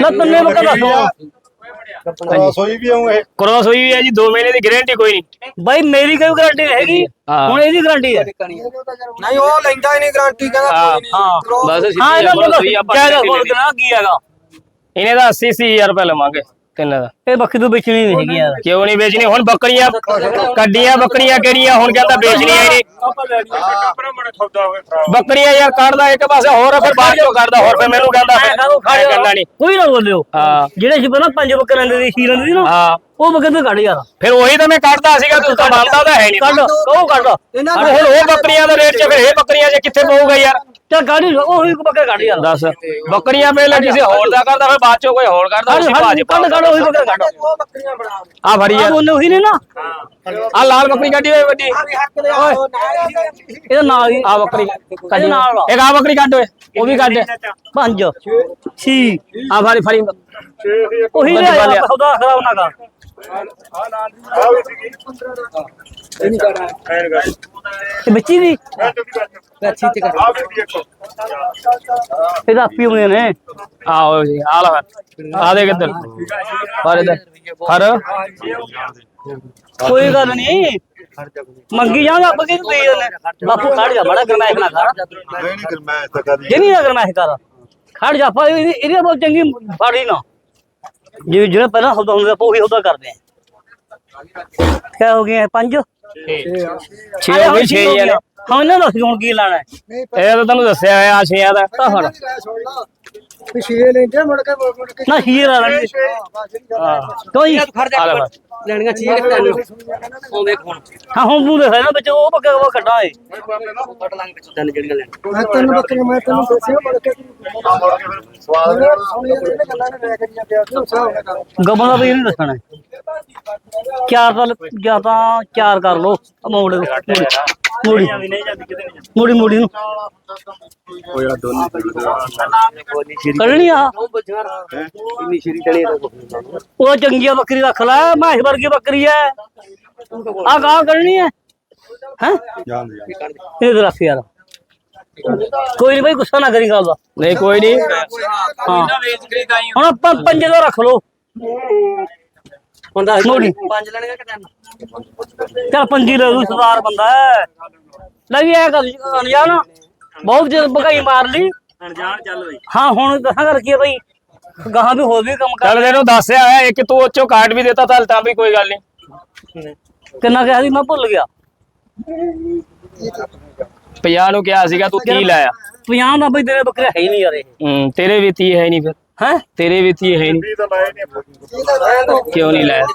S2: ਨਾ ਤੰਨੇ ਬੱਕਾ ਦੱਸੋ
S3: ਸੋਈ ਵੀ ਆਉਂ ਇਹ।
S1: ਕ੍ਰੋਸ ਹੋਈ ਹੋਈ ਹੈ ਜੀ 2 ਮਹੀਨੇ ਦੀ ਗਾਰੰਟੀ ਕੋਈ ਨਹੀਂ।
S2: ਬਾਈ ਮੇਰੀ ਕੋਈ ਗਾਰੰਟੀ ਨਹੀਂ ਹੈਗੀ। ਹੁਣ ਇਹਦੀ ਗਾਰੰਟੀ ਹੈ।
S3: ਨਹੀਂ ਉਹ ਲੈਂਦਾ ਹੀ ਨਹੀਂ ਗਾਰੰਟੀ ਕਹਿੰਦਾ
S1: ਹਾਂ
S2: ਹਾਂ।
S1: ਬਸ
S2: ਹਾਂ ਨੂੰ
S1: ਆਪਾਂ
S2: ਕਿਆ
S1: guarantee
S2: ਬੋਲ ਕੀ ਹੈਗਾ।
S1: ਇਹਨੇ ਦਾ 80 ਹਜ਼ਾਰ ਰੁਪਏ ਲਵਾਂਗੇ। ਤਿੰਨ ਦਾ।
S2: ਇਹ ਬੱਕਰੀ ਤੋਂ ਵੇਚਣੀ ਨਹੀਂ ਹੈਗੀ ਯਾਰ
S1: ਕਿਉਂ ਨਹੀਂ ਵੇਚਣੀ? ਹੁਣ ਬੱਕਰੀਆਂ ਕੱਡੀਆਂ ਬੱਕਰੀਆਂ ਕਿਹੜੀਆਂ? ਹੁਣ ਕਹਿੰਦਾ ਵੇਚਣੀਆਂ ਹੀ ਨਹੀਂ। ਬੱਕਰੀਆਂ ਯਾਰ ਕੱਢਦਾ ਇੱਕ ਪਾਸੇ ਹੋਰ ਫਿਰ ਬਾਅਦ ਚੋਂ ਕੱਢਦਾ ਹੋਰ ਫਿਰ ਮੈਨੂੰ ਕਹਿੰਦਾ
S2: ਖੜ
S1: ਮੈਂ
S2: ਜਾ
S1: ਕਹਿੰਦਾ ਨਹੀਂ।
S2: ਕੋਈ ਨਾ ਬੋਲਿਓ।
S1: ਹਾਂ।
S2: ਜਿਹੜੇ ਸੀ ਪਹਿਲਾਂ ਪੰਜ ਬੱਕਰਾਂ ਦੇ ਸੀ ਸ਼ੀਰਾਂ ਦੇ ਸੀ ਨਾ
S1: ਹਾਂ।
S2: ਉਹ ਬੱਕਰੇ ਤੋਂ ਕੱਢ ਯਾਰ।
S1: ਫਿਰ ਉਹੀ ਤਾਂ ਮੈਂ ਕੱਢਦਾ ਸੀਗਾ ਤੂੰ ਤਾਂ ਮੰਨਦਾ ਤਾਂ ਹੈ ਨਹੀਂ।
S2: ਕੱਢ ਉਹ ਕੱਢ।
S1: ਹੁਣ ਉਹ ਬੱਕਰੀਆਂ ਦਾ ਰੇਟ ਚ ਫਿਰ ਇਹ ਬੱਕਰੀਆਂ 'ਚ ਕਿੱਥੇ ਪਊਗਾ ਯਾਰ?
S2: ਚੱਲ ਕੱਢ ਉਹ ਬੱਕਰੇ ਕੱਢ ਯਾਰ।
S1: ਦੱਸ। ਬੱਕਰੀਆਂ ਪਹਿਲਾਂ ਕਿਸੇ ਹੋਰ ਦਾ ਕਰਦਾ ਫਿਰ ਬਾਅਦ ਚੋਂ ਕੋਈ ਹੋਰ ਕਰਦਾ ਉਸੇ ਭਾਜ
S2: ਕੱਢ ਕੱਢ ਉਹੀ ਬੱਕਰੇ ਕੱਢ।
S3: ਉਹ ਬੱਕਰੀਆਂ ਬਣਾ
S1: ਆ ਫੜੀ
S2: ਆ। ਉਹਨੇ ਉਹੀ ਨੇ ਨਾ।
S1: ਆ ਲਾਲ ਬੱਕਰੀ ਕੱਢੀ ਹੋਈ ਵੱਡੀ।
S2: ਇਹਦਾ ਨਾਲ ਹੀ।
S1: ਆ ਬੱਕਰੀ ਕੱਢੀ।
S2: ਨਾਲ।
S1: ਇੱਕ ਆ ਬੱਕਰੀ ਕੱਢ ਓਏ ਉਹ ਵੀ ਕੱਢ।
S2: ਪੰਜ। ਛੀ।
S1: ਆ ਫੜੀ ਫੜੀ।
S2: ਉਹੀ ਲੈ ਸੌਦਾ ਖਰਾਬ ਨਾ ਕਰ
S4: ਆ ਵੀ? ਸੀਗੀ ਐਨ ਗਾ
S2: ਤੇ ਬੱਚੀ ਦੀ
S4: ਮੈਂ ਤੂੰ
S6: ਕਰ
S4: ਆ ਵੀ ਦੇਖੋ
S2: ਇਹਦਾ ਆਪੀ ਹੁੰਦੇ ਨੇ।
S1: ਆਓ ਜੀ ਆ ਲੈ ਆ ਦੇ ਕਿੱਧਰ ਪਰ ਇਧਰ। ਹਰ
S2: ਕੋਈ ਗੱਲ ਨਹੀਂ ਮੰਗੀ ਜਾਵਾਂਗੇ ਆਪਾਂ ਕਿਹਨੂੰ ਦੇ ਜਾਂਦੇ ਬਾਪੂ ਖੜ ਜਾ ਬੜਾ ਗਰਮੈਸ਼ ਨਾ ਕਰ
S7: ਨਹੀਂ ਨਹੀਂ ਗਰਮੈਸ਼ ਤਾਂ ਕਦੀ
S2: ਜੇ ਨਹੀਂ ਗਰਮੈਸ਼ ਕਰ। ਖੜ ਜਾ ਇਹਦੀ ਇਹਦੀ ਬਹੁਤ ਚੰਗੀ ਫਾੜੀ ਨਾ। ਜਿਵੇਂ ਜਿਹੜਾ ਪਹਿਲਾਂ ਹੁੰਦਾ ਹੁੰਦਾ ਆਪਾਂ ਉਹੀ ਹੁੰਦਾ ਕਰਦੇ ਆ। ਕਿਆ ਹੋ ਗਿਆ? ਪੰਜ?
S1: 6 ਹੋ ਗਏ 6 ਜਣੇ।
S2: ਹਾਂ ਇਹਨਾਂ ਦਾ ਅਸੀਂ ਹੁਣ ਕੀ ਲਾਣਾ
S1: ਇਹ ਤਾਂ ਤੈਨੂੰ ਦੱਸਿਆ ਹੋਇਆ ਆ 6 ਦਾ
S2: ਤਾਂ
S3: ਲਾ। ਪਿਛੇ ਲੈਂਦੇ ਮੁੜ ਕੇ ਮੁੜ ਕੇ
S2: ਨਾ ਹੀਰ ਆ ਲੈਣੀ ਕੋਈ
S1: ਫਿਰ।
S6: ਲੈਣੀਆਂ ਚੀਜ਼ ਕਿ ਤੈਨੂੰ ਉਹ ਵੇਖ ਹੁਣ
S2: ਹਾਂ ਹੁਣ ਤੂੰ ਦੇਖ ਨਾ ਵਿੱਚ ਉਹ ਬੱਕਾ ਉਹ ਕੱਢਾਂ ਏ।
S6: ਕੱਢ ਲਾਂਗੇ ਵਿੱਚ ਤਿੰਨ ਜਿਹੜੀਆਂ ਲੈਣ
S3: ਮੈਂ ਤੈਨੂੰ ਬੱਕਰੀਆਂ ਮੈਂ ਤੈਨੂੰ ਦੱਸਿਆ ਮੁੜ ਕੇ। ਸਵਾਦ ਆ
S2: ਗਮਨ ਦਾ ਵੀ ਨਹੀਂ ਦੱਸਣਾ ਚਾਰ ਤਾਂ ਜਾਂ ਤਾਂ ਚਾਰ ਕਰ ਲੋ ਮੋੜ। ਮੋੜੀ ਮੋੜੀ ਮੋੜੀ ਨੂੰ। ਆ।
S6: ਉਹ ਬੱਜਰ ਇੰਨੀ ਸ਼ਰੀ ਚੜੀ ਤਾਂ
S2: ਉਹ ਚੰਗੀਆਂ ਬੱਕਰੀ ਰੱਖ ਲੈ ਮੈਂ ਵਰਗੀ ਬੱਕਰੀ ਐ ਆ ਗਾਂ ਕਰਨੀ ਐ ਹੈ? ਇਹ ਰੱਖ ਯਾਰ। ਕੋਈ ਨਹੀਂ ਭਾਈ ਗੁੱਸਾ ਨਾ ਕਰੀ ਗੱਲ ਦਾ।
S1: ਨਹੀਂ ਕੋਈ ਨਹੀਂ
S2: ਹਾਂ। ਹੁਣ ਆਪਾਂ ਪੰਜ ਦਾ ਰੱਖ ਲੋ
S6: ਦੱਸ
S2: ਮੋੜੀ।
S6: ਪੰਜ ਲੈਣੀਆਂ ਕਿ ਤਿੰਨ
S2: ਚੱਲ ਪੰਜੀ ਲੈ ਲੂ ਸਰਦਾਰ ਬੰਦਾ ਹੈ। ਲੈ ਵੀ ਐ ਕਰ ਅਣਜਾਣ। ਬਹੁਤ ਜੇ ਭਗਾਈ ਮਾਰ ਲਈ।
S4: ਅਣਜਾਣ ਚੱਲ ਬਈ।
S2: ਹਾਂ ਹੁਣ ਕਹਾਂ ਕਰ ਕੀ ਭਾਈ ਗਾਹਾਂ ਵੀ ਹੋਰ ਵੀ ਕੰਮ ਕਰ
S1: ਚੱਲ ਤੈਨੂੰ ਦੱਸਿਆ ਹੋਇਆ ਇੱਕ ਤੂੰ ਉੱਚੋਂ ਕਾਰਡ ਵੀ ਦਿੱਤਾ ਤਾਂ ਤਾਂ ਵੀ ਕੋਈ ਗੱਲ ਨਹੀਂ।
S2: ਕਿੰਨਾ ਕਿਹਾ ਸੀ? ਮੈਂ ਭੁੱਲ ਗਿਆ।
S1: 50 ਨੂੰ ਕਿਹਾ ਸੀਗਾ ਤੂੰ 30 ਲਾਇਆ।
S2: 50 ਦਾ ਬਈ ਤੇਰੇ ਬੱਕਰੇ ਹੈ ਹੀ ਨਹੀਂ ਯਾਰ ਇਹ।
S1: ਹੂੰ ਤੇਰੇ ਵੀ 30 ਹੈ ਨਹੀਂ ਫਿਰ।
S2: ਹੈ?
S1: ਤੇਰੇ ਵੀ 30 ਹੈ ਨਹੀਂ। ਕਿਉਂ ਨਹੀਂ ਲਾਇਆ?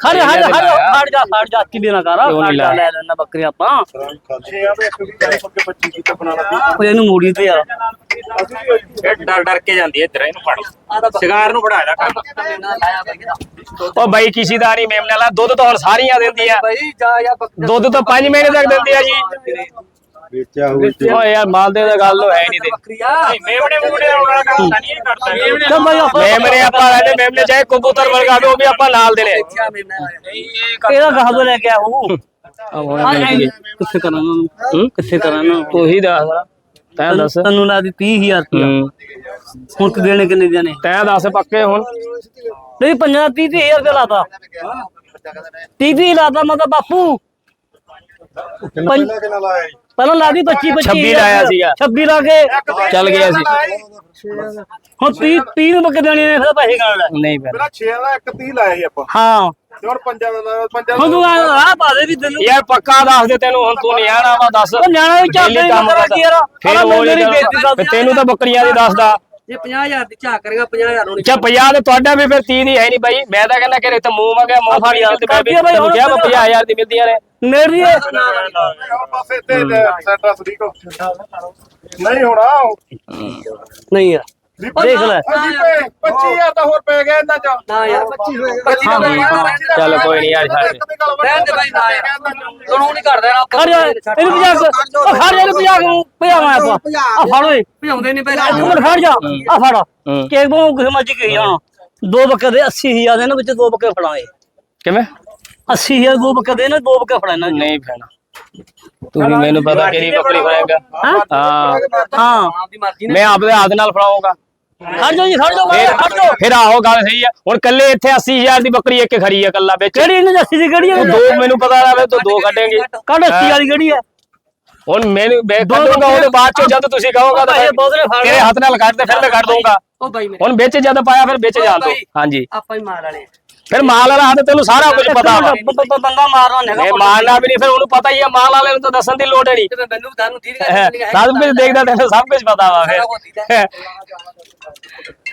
S2: ਖੜ ਹੜ ਹੜ ਹੜ ਜਾ ਹੜ ਜਾ ਕੀ ਦੇਣਾ ਕਰ ਹੜ ਜਾ? ਲੈ ਲੈਣਾ ਬੱਕਰੀ ਆਪਾਂ
S4: ਛੇ ਆ ਤੇ ਇੱਕ ਵੀ ਜਾਨੀ ਪੱਕੇ 25 ਕੀਤਾ ਬਣਾ ਲਾ
S2: ਉਹ ਇਹਨੂੰ ਮੂੜੀ ਤੇ ਯਾਰ
S5: ਇਹ ਡਰ ਡਰ ਕੇ ਜਾਂਦੀ ਹੈ ਇੱਧਰ ਇਹਨੂੰ ਫੜ। ਸ਼ਿਕਾਰ ਨੂੰ ਫੜਾ ਇਹਦਾ ਕੰਮ।
S1: ਉਹ ਬਾਈ ਕਿਸੇ ਦਾ ਨਹੀਂ ਮੇਮਨੇ ਵਾਲਾ। ਦੁੱਧ ਤਾਂ ਹੁਣ ਸਾਰੀਆਂ ਦਿੰਦੀ ਆ। ਦੁੱਧ ਤਾਂ 5 ਮਹੀਨੇ ਤੱਕ ਦਿੰਦੀ ਆ ਜੀ।
S7: ਵੇਚਿਆ ਹੋਇਆ
S1: ਓਏ ਯਾਰ ਮਾਲ ਦੇ ਦਾ ਗੱਲ ਹੈ ਨਹੀਂ ਤੇ।
S5: ਮੇਵਣੇ ਮੂਹਣੇ ਆਉਣਾ ਕੰਮ ਤਾਂ ਨਹੀਂ ਕਰਦਾ।
S2: ਬਾਈ ਆਪਾਂ
S1: ਮੇਮਨੇ ਆਪਾਂ ਕਹਿੰਦੇ ਮੇਮਨੇ ਚਾਹੇ ਕਬੂਤਰ ਵਰਗਾਵੇ ਉਹ ਵੀ ਆਪਾਂ ਨਾਲ।
S6: ਮੇਮਣਾ ਆਇਆ
S2: ਇਹਦਾ ਗਾਹ ਲੈ ਕੇ ਆਉ ਕਿੱਥੇ ਕਰਾਂ ਨੂੰ ਕਿੱਥੇ ਕਰਾਂ ਨੂੰ
S1: ਤੂੰ ਹੀ ਦੱਸ ਤੈਂ ਦੱਸ।
S2: ਤੈਨੂੰ ਲਾ ਦੀ 30000 ਰੁਪਇਆ।
S1: ਹੂੰ।
S2: ਹੁਣ ਕਿ ਦੇਣੇ ਕਿੰਨੇ ਦੇਣੇ
S1: ਤੈਂ ਦੱਸ ਪੱਕੇ ਹੁਣ।
S2: ਨਹੀਂ ਪੰਜਾਂ 30000 ਰੁਪਇਆ ਲਾਤਾ 30 ਲਾਤਾ ਮੈਂ ਤਾਂ ਬਾਪੂ।
S7: ਕਿੰਨਾ ਕਿੰਨਾ ਲਾਇਆ?
S2: ਪਹਿਲਾਂ ਲਾ ਦੀ 25 25
S1: 26 ਲਾਇਆ ਸੀਗਾ।
S2: 26 ਲਾ ਕੇ
S1: ਚੱਲ ਗਿਆ ਸੀ
S2: ਹੁਣ 30 30 ਨੂੰ ਬੱਕੇ ਦੇਣੇ ਨੇ ਫਿਰ ਪੈਸੇ ਗਾਣ ਲੈ
S1: ਨਹੀਂ ਪੈਣਾ
S4: 6 ਦਾ 1 30 ਲਾਇਆ ਸੀ ਆਪਾਂ
S2: ਹਾਂ
S4: ਤੇ ਹੁਣ ਪੰਜਾਂ ਦਾ ਪੰਜਾਂ
S2: ਹੁਣ ਤੂੰ ਆ ਪਾ ਦੇ ਵੀ ਤੈਨੂੰ
S1: ਯਾਰ ਪੱਕਾ ਦੱਸ ਦੇ ਤੈਨੂੰ ਹੁਣ ਤੂੰ ਨਿਆਣਾ ਵਾ ਦੱਸ
S2: ਉਹ ਨਿਆਣਾ ਵੀ
S1: Daily
S2: ਨਹੀਂ
S1: ਕੰਮ
S2: ਕਰਦਾ। ਯਾਰ।
S1: ਫਿਰ
S2: ਆਹ
S1: ਉਹ
S2: ਮੇਰੀ
S1: ਨਹੀਂ
S2: ਬੇਇੱਜ਼ਤੀ
S1: ਕਰਦਾ।
S2: ਕਰਦਾ।
S1: ਤੈਨੂੰ ਤਾਂ ਬੱਕਰੀਆਂ ਦੀ ਦੱਸਦਾ
S6: ਜੇ 50000 ਦੀ ਝਾਕ ਕਰੇਗਾ 50000 ਹੋਣੀ
S1: ਚਾ 50 ਤੇ ਤੁਹਾਡਾ ਵੀ ਫਿਰ 30 ਦੀ ਹੈ ਨਹੀਂ ਬਾਈ ਮੈਂ ਤਾਂ ਕਹਿੰਦਾ ਕਿ ਇੱਥੇ ਮੂੰਹ ਮੰਗਿਆ ਮੂੰਹ ਫਾੜੀ ਤੇ ਮੈਂ ਵੀ
S2: ਕਾਪੀਆਂ ਬਾਈ
S1: ਤੈਨੂੰ
S2: ਹੁਣ
S1: ਕਿਹਾ ਵਾ 50000 ਦੀ ਮਿਲਦੀਆਂ ਨੇ
S2: ਮੇਰੀ ਇਹ
S4: ਹੁਣ ਪਾਸੇ ਤੇ ਸੈਂਟਰ ਸਰੀਕੋ ਨਹੀਂ ਹੋਣਾ
S2: ਨਹੀਂ ਯਾਰ ਦੇਖ ਲੈ।
S4: 25000 ਤਾਂ ਹੋਰ ਪੈ ਗਿਆ ਇਹਨਾਂ ਚ।
S6: ਨਾ ਯਾਰ
S3: 25 ਹੋਏਗਾ
S6: 25 ਦਾ
S1: ਹਾਂ, ਚੱਲ ਕੋਈ ਨਹੀਂ ਯਾਰ ਛੱਡ ਦੇ।
S6: ਰਹਿਣ ਦੇ ਬਾਈ ਨਾ ਯਾਰ।
S2: ਖੜ ਜਾ ਇਹਨੂੰ ਖੜ ਜਾ ਇਹਨੂੰ ਆਪਾਂ। ਆ ਫੜ ਓਏ।
S6: ਭਜਾਉਂਦੇ ਨਹੀਂ ਪਏ
S2: ਇੱਕ ਮਿੰਟ ਖੜ ਜਾ। ਆ ਫੜ।
S1: ਹੂੰ।
S2: ਕੇਕ ਬੋ ਕਿਸੇ ਮੱਝ ਕਹੀ ਜਾਣਾ। ਦੋ ਬੱਕੇ ਦੇ 80000 ਦੇ ਇਹਨਾਂ ਵਿੱਚ ਦੋ ਬੱਕੇ ਫੜਾਏ
S1: ਕਿਵੇਂ?
S2: 80000 ਦੋ ਬੱਕੇ ਦੇ ਨੇ ਦੋ ਬੱਕੇ ਫੜਾਣਾ
S1: ਨਹੀਂ ਪੈਣਾ ਤੂੰ ਵੀ ਮੈਨੂੰ ਪਤਾ ਕਿਹੜੀ ਬੱਕਰੀ ਫੜਾਏਗਾ
S2: ਹਾਂ?
S1: ਹਾਂ।
S2: ਹਾਂ।
S6: ਆਪਦੀ ਮਰਜ਼ੀ
S1: ਮੈਂ ਆਪਦੇ ਹੱਥ ਨਾਲ ਫੜਾਉਂਗਾ
S2: ਖੜ ਜਾ ਜੀ ਖੜ ਜਾ
S1: ਫਿਰ
S2: ਖੜ ਜਾ
S1: ਫਿਰ ਆਹੋ ਗੱਲ ਸਹੀ ਆ। ਹੁਣ ਕੱਲੇ ਇੱਥੇ 80000 ਦੀ ਬੱਕਰੀ ਇੱਕ ਖੜੀ ਆ ਕੱਲਾ ਵਿੱਚ।
S2: ਕਿਹੜੀ ਇਹਨੇ ਦੱਸੀ ਦੀ ਕਿਹੜੀ ਹੈ
S1: ਦੋ ਮੈਨੂੰ ਪਤਾ ਤੂੰ ਦੋ ਕੱਢੇਂਗੇ।
S2: ਕੱਢ 80 ਵਾਲੀ ਕਿਹੜੀ ਹੈ
S1: ਹੁਣ ਮੈਨੂੰ ਮੈਂ ਕੱਢੂੰਗਾ ਉਹਦੇ ਬਾਅਦ ਚੋਂ ਜਦ ਤੁਸੀਂ ਕਹੋਗਾ ਤਾਂ ਤੇਰੇ ਹੱਥ ਨਾਲ ਕੱਢ ਤੇ ਫਿਰ ਮੈਂ ਕੱਢ
S6: ਮੇਰੇ
S1: ਹੁਣ ਵਿੱਚ ਜਦ ਪਾਇਆ ਫਿਰ ਵਿੱਚ ਜਾਣ ਦੋ। ਹਾਂਜੀ।
S6: ਆਪਾਂ ਹੀ ਮਾਰ ਵਾਲੇ
S1: ਫਿਰ ਮਾਲ ਵਾਲਾ ਹੱਥ ਤੈਨੂੰ ਸਾਰਾ ਕੁਝ ਪਤਾ। ਵਾ
S2: ਬੰਦਾ ਮਾਰਨਾ
S1: ਇਹ
S2: ਹੈਗਾ
S1: ਮਾਰਨਾ ਵੀ ਨਹੀਂ ਫਿਰ ਉਹਨੂੰ ਪਤਾ ਹੀ ਆ ਮਾਲ ਵਾਲੇ ਨੂੰ ਤਾਂ ਦੱਸਣ ਦੀ ਲੋੜ ਹੀ ਨਹੀਂ।
S6: ਮੈਨੂੰ ਤੁਹਾਨੂੰ ਠੀਕ ਹੈ
S1: ਸਭ ਕੁਝ ਦੇਖਦਾ ਤੈਨੂੰ ਸਭ ਕੁਝ ਪਤਾ ਵਾ ਫਿਰ।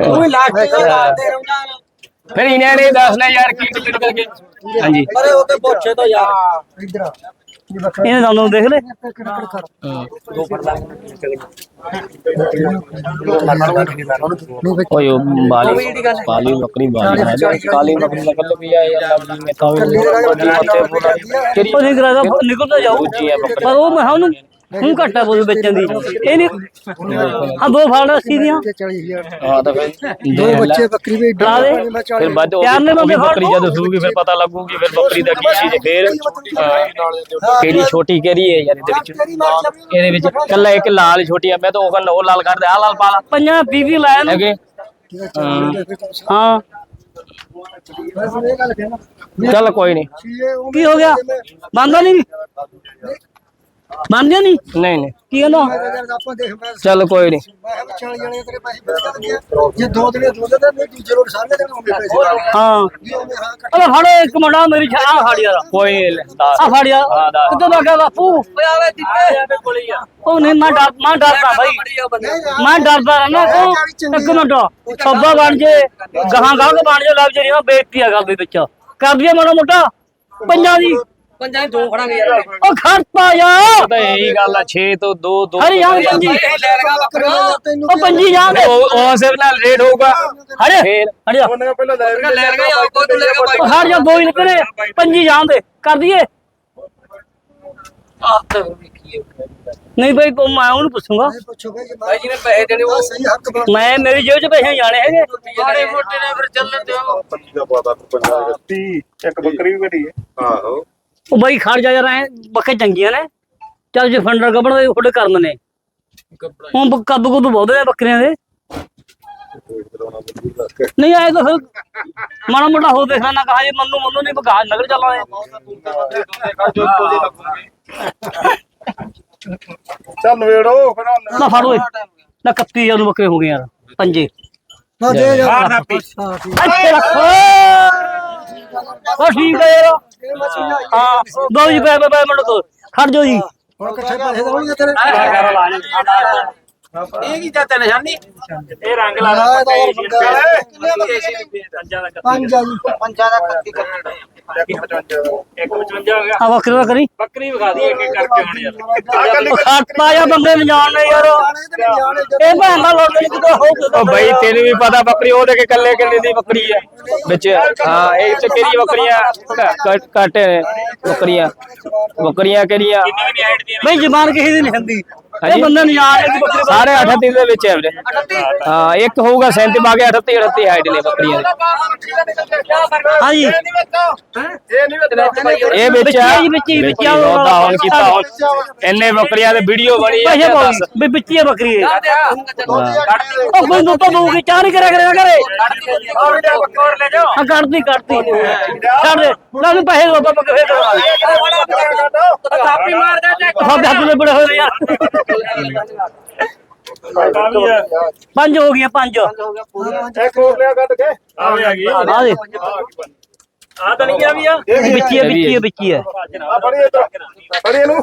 S3: ਉਹ ਲਾਸਟ ਤੇ ਦੇ ਰਹੁੰਦਾ
S1: ਫਿਰ ਇਹਨਾਂ ਨੇ ਦੱਸਣਾ ਯਾਰ ਕੀ ਟਿਕਟ ਕਰਕੇ। ਹਾਂਜੀ
S3: ਅਰੇ ਉਹ ਤੇ ਪੁੱਛੇ ਤਾਂ ਯਾਰ। ਇਧਰ
S2: ਇਹਨੇ ਸਾਨੂੰ ਦੇਖ ਲੈ।
S1: ਓਏ ਉਹ ਬਾਲੀ ਬਾਲੀ ਬੱਕਰੀ ਬਾਲੀ ਹੈ। ਕਾਲੀ ਬੱਕਰੀ ਦਾ ਕੱਲ ਵੀ ਆ ਯਾਰ ਮੈਂ ਤਾਂ ਵੀ ਤੇਰੀ
S2: ਉਹ ਨਹੀਂ ਕਰਾਦਾ ਨਿਕਲਦਾ ਜਾਊ
S1: ਬੱਕਰੀ।
S2: ਪਰ ਉਹ ਮੈਂ ਕਿਹਾ ਉਹਨੂੰ ਹੁਣ ਘੱਟਾ ਬੋਲ ਵੇਚਣ ਦੀ। ਇਹ ਨਹੀਂ ਹਾਂ ਦੋ ਫਾੜ ਅੱਸੀ ਦੀਆਂ।
S3: 40000
S1: ਹਾਂ ਤਾਂ ਫਿਰ
S3: ਦੋ ਬੱਚੇ ਬੱਕਰੀ ਵੀ
S2: ਲਾ ਦੇ।
S3: ਮੈਂ
S1: ਫਿਰ ਬਾਅਦ ਉਹ
S2: ਪਿਆਰ
S1: ਵੀ
S2: ਬੰਦੇ
S1: ਬੱਕਰੀ ਜਦ ਸੂਗੀ ਫਿਰ ਪਤਾ ਲੱਗੂਗੀ ਫਿਰ ਬੱਕਰੀ ਦਾ ਕੀ ਚੀਜ਼ ਫਿਰ ਹਾਂ, ਕਿਹੜੀ ਛੋਟੀ ਕਿਹੜੀ ਹੈ ਯਾਰ ਇਹਦੇ ਵਿੱਚ। ਇਹਦੇ ਵਿੱਚ ਕੱਲਾ ਇੱਕ ਲਾਲ ਹੀ ਛੋਟੀ ਆ ਮੈਂ ਤਾਂ ਉਹ ਕਹਿੰਦਾ ਉਹ ਲਾਲ ਕਰ ਦੇ ਆ ਲਾਲ ਪਾ ਲਾ।
S2: ਪੰਜਾਂ ਵੀਹ ਲਾਇਆ ਨੂੰ। ਹਾਂ
S3: ਬਸ ਇਹ ਗੱਲ ਕਹਿਣਾ
S1: ਚੱਲ ਕੋਈ ਨਹੀਂ।
S2: ਕੀ ਹੋ ਗਿਆ? ਬੰਦਾ ਨਹੀਂ? ਬੰਦ ਨਹੀਂ?
S1: ਨਹੀਂ ਨਹੀਂ।
S2: ਕੀ
S3: ਮੈਂ
S1: ਚੱਲ ਕੋਈ ਨਹੀਂ
S3: ਮੈਂ ਕਿਹਾ 40 ਜਣੇ ਤੇਰੇ ਪੈਸੇ ਮਿਲ ਜਾਣਗੇ ਜੇ ਦੋ ਦਿਨੇ ਦੋ ਦਿਨੇ ਨਹੀਂ ਦੂਜੇ ਲੋਟ ਸਾਰੇ ਦਿਨ ਹੋਣਗੇ ਪੈਸੇ
S2: ਹਾਂ। ਅਰੇ ਫੜੋ ਇੱਕ ਮੁੰਡਾ ਮੇਰੀ ਛਾਂ ਯਾਰ
S1: ਕੋਈ ਨਹੀਂ
S2: ਆ ਫੜ ਯਾਰ
S1: ਹਾਂ, ਦੱਸ।
S2: ਕਿੱਥੋਂ ਲੱਗਾ ਬਾਪੂ?
S6: ਓਏ ਆਵੇ ਦਿੱਤੇ। ਕੋਲੇ ਆ।
S2: ਉਹ ਨਹੀਂ ਮੈਂ ਡਰ ਮੈਂ ਡਰਦਾ ਬਾਈ। ਮੈਂ ਡਰਦਾ ਰਹਿਣਾ ਕੋ ਇੱਕ ਮਿੰਟ। ਸੱਬਾ ਬਣ ਜੇ। ਗਾਹਾਂ ਗਾਹ ਕੇ ਬਣ ਜੇ ਲੱਗ ਜਰੀ ਮੈਂ ਬੇਇੱਜ਼ਤੀ ਆ ਗੱਲ ਦੇ ਵਿੱਚ। ਕਰ ਦਈਏ ਮਾੜਾ ਮੋਟਾ। ਪੰਜਾਂ ਦੀ।
S6: ਪੰਜਾਂ ਦੋ ਖੜਾਂਗੇ ਯਾਰ।
S2: ਉਹ ਖੜਤਾ ਯਾਰ
S1: ਤਾਂ ਇਹੀ ਗੱਲ ਆ 6 ਤੋਂ 2 2
S2: ਹਰੀ ਯਾਰ ਪੰਜੀ
S6: ਲੈ ਲਗਾ ਬੱਕਰਾ
S3: ਤੈਨੂੰ
S2: ਉਹ ਪੰਜੀ ਜਾਂਦੇ
S1: ਉਹ ਉਹ ਸਿਰ ਨਾਲ ਰੇਟ ਹੋਊਗਾ।
S2: ਹਰੇ
S1: ਫੇਰ।
S2: ਹਟ ਜਾ
S4: ਉਹਨੇ ਪਹਿਲਾਂ ਲੈ ਵੀ
S6: ਲੈ ਲਗਾ ਯਾਰ ਕੋਈ ਲੈ ਲਗਾ
S2: ਉਹ ਹਟ ਜਾ ਦੋ ਹੀ ਨਿਕਲੇ। ਪੰਜੀ ਜਾਂਦੇ ਕਰ ਦਈਏ। ਨਹੀਂ ਭਾਈ ਤੂੰ ਮੈਂ ਉਹਨੂੰ ਪੁੱਛੂੰਗਾ।
S3: ਪੁੱਛੋਗੇ ਕਿ
S6: ਭਾਈ ਜਿਹਨੇ ਪੈਸੇ ਦੇਣੇ ਉਹ
S3: ਸਹੀ ਹੱਕ ਬਣ
S2: ਮੈਂ ਮੇਰੀ ਜੇਬ 'ਚ ਪੈਸੇ ਜਾਣੇ ਹੈਗੇ।
S6: ਮਾੜੇ ਮੋਟੇ ਨੇ ਫਿਰ ਚੱਲਣ ਦਿਓ।
S7: ਪੰਜੀ ਦਾ ਪਤਾ ਪੰਜਾਹ
S4: 30 ਇੱਕ ਬੱਕਰੀ ਵੀ ਘਟੀ ਹੈ।
S7: ਆਹੋ।
S2: ਉਹ ਬਾਈ ਖੜ ਜਾ ਯਾਰ ਐ ਬੱਕੇ ਚੰਗੀਆਂ ਨੇ। ਚੱਲ ਜੇ ਫੰਡਰ ਕੱਢਣ ਦੇ ਤੁਹਾਡੇ ਕਰਮ ਨੇ। ਹੁਣ ਬ- ਕੱਦ ਕੁੱਦ ਬਹੁਤੇ ਨੇ ਬੱਕਰੀਆਂ ਦੇ। ਨਹੀਂ ਆਏ ਤਾਂ ਫਿਰ ਮਾੜਾ ਮੋਟਾ ਹੋ ਦੇਖਣਾ ਨਾ ਕਹਾ ਜੀ ਮੰਨੂ ਮੰਨੂ ਨਹੀਂ ਬਗਾ ਨਗਰ ਚੱਲਾਂਗੇ
S4: ਚੱਲ ਨਵੇੜੋ ਫਿਰ ਹੁਣ
S2: ਨਾ ਫੜ ਓਏ। ਨਾ 31000 ਨੂੰ ਬੱਕਰੇ ਹੋ ਗਏ ਯਾਰ ਪੰਜੇ।
S3: ਨਾ ਦੇ ਜਾ
S4: ਮਾਰ ਨਾ ਪੀ।
S3: ਹਾਂ ਠੀਕ
S2: ਅੱਛੇ ਰੱਖੋ। ਉਹ ਠੀਕ ਹੈ ਯਾਰ। ਹਾਂ ਦੋ ਜੀ ਪੈ ਪੈ ਮਿੰਟ ਤੋਂ। ਖੜ ਜਾਓ ਜੀ।
S3: ਹੁਣ ਇਕੱਠੇ ਪੈਸੇ ਦੇਣਗੇ ਤੇਰੇ?
S5: ਇਹ ਕੀ ਜਾਂਦਾ ਨਿਸ਼ਾਨੀ? ਇਹ ਰੰਗ ਲਾ
S3: ਤਾਂ ਯਾਰ ਬੰਦਾ।
S5: ਪੇਂਟ ਪੰਜਾਂ ਦਾ
S3: ਪੰਜ ਆ। ਜੀ
S6: ਪੰਜਾਂ ਦਾ ਕੱਤੀ ਕੱਤੀ
S5: ਇੱਕ 55 ਹੋ ਗਿਆ।
S2: ਆ ਬੱਕਰੀ ਦਾ ਕਰੀ
S5: ਬੱਕਰੀ ਵਿਖਾ ਦੀ ਇੱਕ ਇੱਕ ਕਰਕੇ ਹੁਣ ਯਾਰ
S2: ਉਹ ਖਾਤਾ ਜਾਂ ਬੰਦੇ ਨੂੰ ਜਾਣਨੇ ਯਾਰ। ਇਹ ਭੈਣ ਦਾ ਲੋੜ ਨਹੀਂ ਕਿਤੇ ਹੋ
S1: ਉਹ ਬਈ ਤੈਨੂੰ ਵੀ ਪਤਾ ਬੱਕਰੀ ਉਹ ਦੇ ਕੇ ਕੱਲੇ ਕੱਲੇ ਦੀ ਬੱਕਰੀ ਹੈ ਵਿੱਚ ਹਾਂ ਇਹ ਚ ਕਿਹੜੀ ਬੱਕਰੀਆਂ? ਨੇ ਬੱਕਰੀਆਂ। ਬੱਕਰੀਆਂ ਕਿਹੜੀਆਂ?
S5: ਕਿੰਨੀ
S2: ਬਈ ਜ਼ਬਾਨ ਕਿਸੇ ਦੀ ਨਹੀਂ ਹੁੰਦੀ। ਇਹ ਬੰਦੇ ਨੂੰ ਜਾਣਨੇ ਦੀ ਬੱਕਰੀ ਦਾ
S1: ਸਾਰੇ 38 ਦੇ ਵਿੱਚ ਹੈ ਵੀਰੇ। ਹਾਂ ਇੱਕ ਹੋਊਗਾ 37 ਬਾਗੇ 38 38 ਹਾਈਟ ਨੇ ਬੱਕਰੀਆਂ ਦੀ।
S2: ਹਾਂਜੀ।
S1: ਇਹ ਵਿੱਚ
S2: ਵਿੱਚ
S1: ਆ
S2: ਹੀ ਵਿੱਚ ਹੀ ਵਿੱਚ ਆ।
S1: ਉਹ ਤਾਂ ਹੁਣ ਕੀਤਾ ਹੁਣ ਇੰਨੇ ਬੱਕਰੀਆਂ ਦੇ ਵੀਡੀਓ ਬਣੀ ਆ
S2: ਪੈਸੇ
S1: ਕਿਆ
S2: ਪਾਓ
S1: ਦੱਸ
S2: ਵੀ ਵਿੱਚ ਹੀ ਹੈ ਬੱਕਰੀ ਇਹ। ਉਹ ਬੰਦੂ ਤਾਂ ਦਊਗੀ ਚਾਹ ਨਹੀਂ ਕਰਿਆ ਕਰਿਆ ਕਰੇ।
S5: ਆ ਬੱਕਰ
S2: ਆ ਕੱਢਦੀ ਕੱਢਦੀ। ਛੱਡ ਦੇ। ਲੈ ਨੂੰ ਪੈਸੇ ਦੋ ਆਪਾਂ ਕਰਾਂਗੇ
S5: ਮਾਰ ਦੇ ਚੱਕ
S2: ਸਾਡੇ ਹੱਥ ਦੇ ਬੜੇ ਹੋਏ। ਯਾਰ ਪੰਜ ਹੋ ਗਈਆਂ ਪੰਜ।
S7: ਇੱਕ ਹੋਰ ਲਿਆ ਕੱਢ ਕੇ।
S5: ਆ ਵੀ ਆ ਗਈ।
S2: ਆ ਦੇ।
S5: ਆ ਤਾਂ ਨਹੀਂ ਆ ਵੀ ਆ?
S2: ਵਿੱਚ ਹੀ ਹੈ ਵਿੱਚ ਹੀ ਹੈ ਵਿੱਚ ਹੀ ਹੈ
S7: ਆ ਫੜੀ ਇੱਧਰ ਫੜੀ ਇਹਨੂੰ।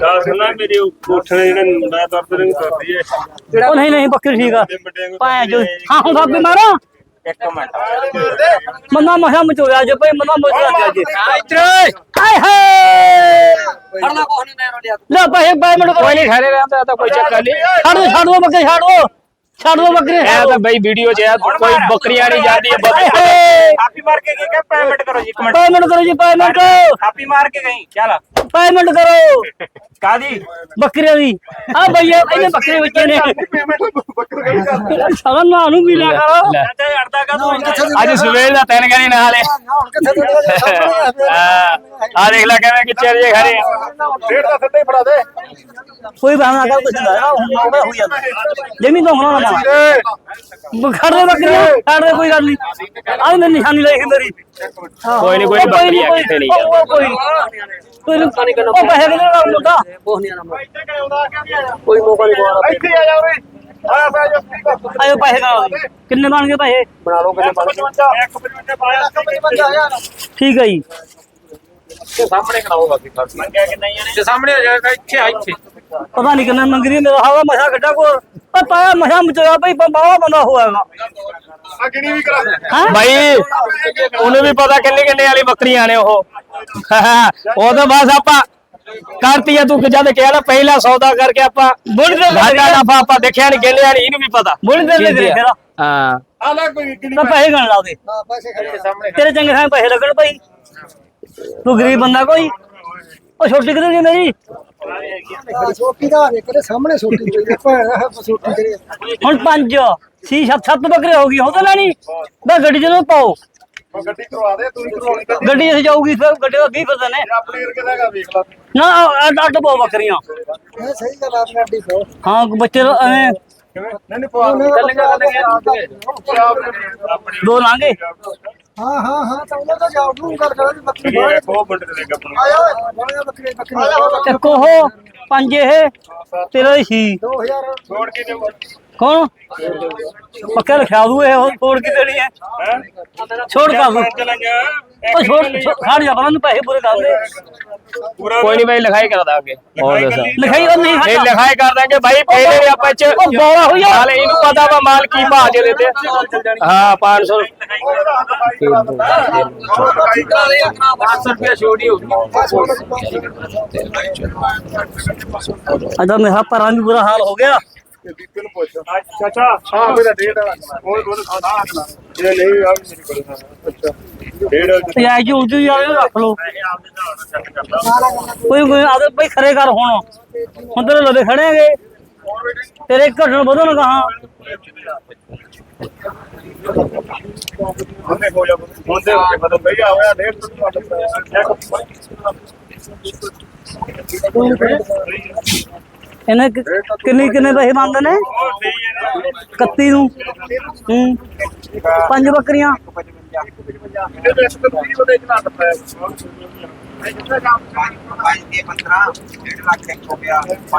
S4: ਗੱਲ ਸੁਣਾ ਮੇਰੇ ਕੋਠੇ ਜਿਹੜੇ ਮੈਂ ਦਰਦ ਨਹੀਂ ਕਰਦੀ ਏ
S2: ਉਹ ਨਹੀਂ ਨਹੀਂ ਬੱਕਰੀ ਠੀਕ ਆ। ਪਾਇਆ ਜੋ ਹਾਂ ਹੁਣ ਸਾਬੀ ਮਾਰੋ।
S5: ਇੱਕ ਮਿੰਟ
S2: ਮੰਨਾ ਮਹਾ ਮਚੋਇਆ ਜੇ ਭਈ ਮੰਨਾ ਮਚੋਇਆ ਜੇ
S5: ਆ ਇੱਧਰ
S2: ਆਏ ਹਾਏ
S6: ਫੜਨਾ ਕੋਹ ਨਹੀਂ ਮੈਂ ਲਿਆ
S2: ਲੈ ਪੈਸੇ ਪੈ ਮਿੰਟ
S1: ਕੋਈ ਨਹੀਂ ਖੜੇ ਰਹਿੰਦਾ ਤਾਂ ਕੋਈ ਚੱਕਰ ਨਹੀਂ
S2: ਛੱਡ ਦੋ ਛੱਡ ਦੋ ਬੱਕਰੀ ਛੱਡ ਦੋ ਛੱਡ ਦੋ ਬੱਕਰੀ
S1: ਇਹ ਤਾਂ ਬਈ ਵੀਡੀਓ 'ਚ ਆ ਕੋਈ ਬੱਕਰੀਆਂ ਨਹੀਂ ਜਾਂਦੀ
S2: ਆਏ
S1: ਬੱਕਰੀ
S2: ਹਾਏ
S5: ਕਾਪੀ ਮਾਰ ਕੇ ਕੀ ਪੇਮੈਂਟ ਕਰੋ ਜੀ ਇੱਕ ਮਿੰਟ
S2: ਪੇਮੈਂਟ ਕਰੋ ਜੀ ਪੇਮੈਂਟ
S5: ਕਾਪੀ ਮਾਰ ਕੇ ਗਈ ਚੱਲ
S2: ਪੇਮੈਂਟ ਕਰੋ।
S5: ਕਾਦੀ?
S2: ਬੱਕਰੀਆਂ ਦੀ। ਆ ਭਈਆ ਇਹਨੇ ਬੱਕਰੇ ਬੱਚੇ ਨੇ। ਸਾਲਾ ਨਾ ਨੂੰ ਵੀ ਲਿਆ ਕਰ
S5: ਅੜਦਾ ਕਾ ਤੂੰ
S1: ਅੱਜ ਸਵੇਰ ਦਾ ਤਿੰਨ ਗਣੀ ਨਾਲ
S3: ਦੇ
S1: ਆ ਦੇਖ ਲੈ ਕਿਵੇਂ ਕਿੱਚੇ ਜੇ ਖੜੇ
S7: ਡੇਢ ਦਾ ਸਿੱਧਾ ਹੀ ਫੜਾ ਦੇ।
S2: ਕੋਈ ਬਹਾਨਾ ਕਰ ਕੁਛ ਨਾ ਆਉਂਦਾ ਹੋ ਜਾਂਦਾ। ਜਮੀ ਤੋਂ ਹੋਣਾ ਨਾ ਖੜ ਦੇ ਬੱਕਰੀਆਂ ਖੜ ਦੇ ਕੋਈ ਗੱਲ ਨਹੀਂ। ਆਹ ਮੈਂ ਨਿਸ਼ਾਨੀ ਲਈ ਮੇਰੀ
S1: ਕੋਈ ਨਹੀਂ ਕੋਈ ਨੀ, ਬੱਕਰੀ ਆ ਕਿੱਥੇ ਨਹੀਂ
S2: ਕੋਈ ਨੀ। ਕੋਈ ਨੀ, ਉਹ ਪੈਸੇ ਕਿਹਨੇ ਨਾਲ ਮੁੰਡਾ
S6: ਕੋਹ ਨਹੀਂ ਆਣਾ ਕੋਈ ਮੌਕਾ ਨਹੀਂ ਮਾਰਾ
S7: ਇੱਥੇ ਆ ਜਾ ਉਰੇ। ਆ
S2: ਆਇਓ ਪੈਸੇ ਨਾਲ। ਕਿੰਨੇ ਬਣ ਗਏ ਪੈਸੇ?
S6: ਬਣਾ ਲਓ ਕਿੰਨੇ ਬਣ ਗਏ।
S7: 155 ਪਾਇਆ
S2: ਠੀਕ ਹੈ ਜੀ।
S5: ਤੇ ਸਾਹਮਣੇ ਖੜਾਓ ਬਾਕੀ ਨਹੀਂ ਤੇ ਸਾਹਮਣੇ ਹੋ ਜਾਏਗਾ ਇੱਥੇ ਆ ਇੱਥੇ।
S2: ਪਤਾ ਨਹੀਂ ਕਿੰਨੇ ਮੰਗ ਰਹੀ ਹੈ, ਮੇਰਾ ਹਵਾ ਮਸ਼ਾ ਕੱਢਾ ਕੋ ਉਹ ਤਾਇਆ ਮਸ਼ਾ ਮਚਿਆ ਭਈ ਬਾਵਾ ਬੰਦਾ ਹੋਏਗਾ
S7: ਆ ਗਿਣੀ ਵੀ ਕਰਾ
S1: ਭਾਈ ਉਹਨੂੰ ਵੀ ਪਤਾ ਕਿੰਨੇ ਕਿੰਨੇ ਵਾਲੀ ਬੱਕਰੀਆਂ ਨੇ ਉਹ। ਉਹ ਤਾਂ ਬਸ ਆਪਾਂ ਕਰਤੀ ਆ ਤੂੰ ਕਿ ਜਦ ਕਿਹਾ ਨਾ ਪਹਿਲਾ ਸੌਦਾ ਕਰਕੇ ਆਪਾਂ
S2: ਬੁੱਢ ਦੇ
S1: ਘਾਟਾ ਨਫਾ ਆਪਾਂ ਦੇਖਿਆ ਨਹੀਂ ਕਿੰਨੇ ਵਾਲੀ ਇਹਨੂੰ ਵੀ ਪਤਾ।
S2: ਬੁੱਢ ਦੇ ਦੇ
S1: ਕਿੰਨੇ?
S2: ਫਿਰ
S1: ਹਾਂ।
S7: ਆ ਲੈ ਕੋਈ
S2: ਮੈਂ ਪੈਸੇ ਗਣ ਲਾ ਦੇ।
S3: ਹਾਂ ਪੈਸੇ ਖੜੇ
S2: ਤੇਰੇ ਚੰਗੇ ਥਾਂ ਪੈਸੇ ਲੱਗਣ ਭਾਈ ਤੂੰ ਗਰੀਬ ਬੰਦਾ ਕੋਈ। ਉਹ ਛੋਟੀ ਕਿਤੇ ਨਹੀਂ ਮੇਰੀ?
S3: ਸੋਟੀ ਦਾ ਵੇਖ ਕੇ ਸਾਹਮਣੇ ਸੋਟੀ ਪਈ ਭੈਣ ਆ ਸੋਟੀ ਕਰੀ
S2: ਹੁਣ ਪੰਜ ਛੇ ਸੱਤ ਸੱਤ ਬੱਕਰੇ ਹੋ ਗਈ ਹੋ ਤਾਂ ਲੈਣੀ। ਬਸ ਗੱਡੀ ਨੂੰ ਪਾਓ।
S7: ਉਹ ਗੱਡੀ ਕਰਵਾ ਦੇ ਤੂੰ ਹੀ ਕਰਵਾਉਣੀ ਤੇ
S2: ਗੱਡੀ ਚ ਜਾਊਗੀ ਫਿਰ ਗੱਡੀ ਦਾ 20 ਫਿਰਦੇ ਨੇ
S7: ਆਪਣੇ ਵਰਗੇ ਦਾ ਹੈਗਾ ਵੇਖ ਲਾ।
S2: ਨਾ ਅੱਡ ਅੱਡ ਪਾਓ ਬੱਕਰੀਆਂ।
S3: ਇਹ ਸਹੀ ਗੱਲ ਆ ਅੱਡੀ ਖੋ
S2: ਹਾਂ ਬੱਚੇ ਤਾਂ ਐਵੇਂ
S7: ਕਿਵੇਂ? ਨਹੀਂ ਨਹੀਂ ਪਵਾ ਦੇ।
S2: ਦੋ ਲਾਂਗੇ।
S3: ਹਾਂ ਹਾਂ ਹਾਂ ਤਾਂ ਉਹਨਾਂ ਦਾ ਜਾਉ ਨੂੰ ਗੱਲ ਕਰਾਂ ਬੱਕਰੀ ਬਾਹਰ
S7: ਬਹੁਤ ਬੰਦੇ ਦੇ ਗੱਪਣ
S3: ਆਇਆ ਓਏ ਬੋਲਿਆ ਬੱਕਰੀ ਬੱਕਰੀ
S2: ਇੱਕ ਉਹ ਪੰਜ ਇਹ ਤੇਰਾ ਹੀ। ਸੀ
S3: 2000
S7: ਛੋੜ ਕੇ ਦੇ
S2: ਕੌਣ? ਪੱਕਾ ਲਿਖਿਆ ਦੂ ਇਹ ਹੋਰ ਛੋੜ ਕੇ ਦੇਣੀ ਹੈ? ਛੋੜ
S4: ਚਲਾਂਗਾ?
S2: ਉਹ ਛੋੜ ਛਾੜ ਜਾ ਨੂੰ ਪੈਸੇ ਪੂਰੇ ਕਰ ਦੇ
S1: ਕੋਈ ਨਹੀਂ ਭਾਈ ਲਿਖਾਈ ਕਰ ਦਾਂਗੇ। ਹੋਰ ਦੱਸ।
S2: ਲਿਖਾਈ ਉਹ ਨਹੀਂ
S1: ਇਹ
S2: ਹਟਾ
S1: ਲਿਖਾਈ ਕਰ ਦਾਂਗੇ ਭਾਈ ਪਹਿਲੇ ਵੀ ਆਪਾਂ ਚ
S2: ਉਹ ਬੋਲਾ ਹੋਈ ਆ।
S1: ਨਾਲੇ ਇਹਨੂੰ ਪਤਾ ਵਾ ਮਾਲ ਕੀ ਭਾਅ ਦੇ ਦਿੱਤੇ ਹਾਂ 500
S5: ਰੁਪਿਆ ਛੋਟੀ ਹੋ
S2: ਅਜਾ ਮੇਰਾ ਪਰਾਂ ਵੀ ਬੁਰਾ ਹਾਲ ਹੋ ਗਿਆ।
S7: ਦੀਪੇ ਨੂੰ ਪੁੱਛ। ਚਾਚਾ ਹਾਂ ਮੇਰਾ ਡੇਢ ਆ ਉਹ ਉਹ ਖਾਣਾ ਆਖਣਾ ਇਹ ਨਹੀਂ ਆ ਮੇਰੇ ਕੋਲ ਅੱਛਾ।
S2: ਤੇ ਐ ਜੀ ਉਲਝੀ ਜਾਵੇ ਰੱਖ ਲੋ ਕੋਈ ਕੋਈ ਆਦਰ ਭਾਈ ਖਰੇ ਕਰ ਹੁਣ। ਹੁਣ ਤੇਰੇ ਲਵੇ ਖੜੇਗੇ ਤੇਰੇ ਘਟਣ ਵਧਣ ਕਹਾ।
S7: ਹੁੰਦੇ ਹੋ ਜਾ ਹੁੰਦੇ ਮਤਲਬ ਬਈ ਆ ਹੋਇਆ। ਡੇਢ ਤੋਂ
S2: ਇਹਨੇ ਕਿ- ਕਿੰਨੀ ਕਿੰਨੇ ਪੈਸੇ ਮੰਗਦੇ ਨੇ? 31 ਨੂੰ। ਹੂੰ। ਪੰਜ ਬੱਕਰੀਆਂ।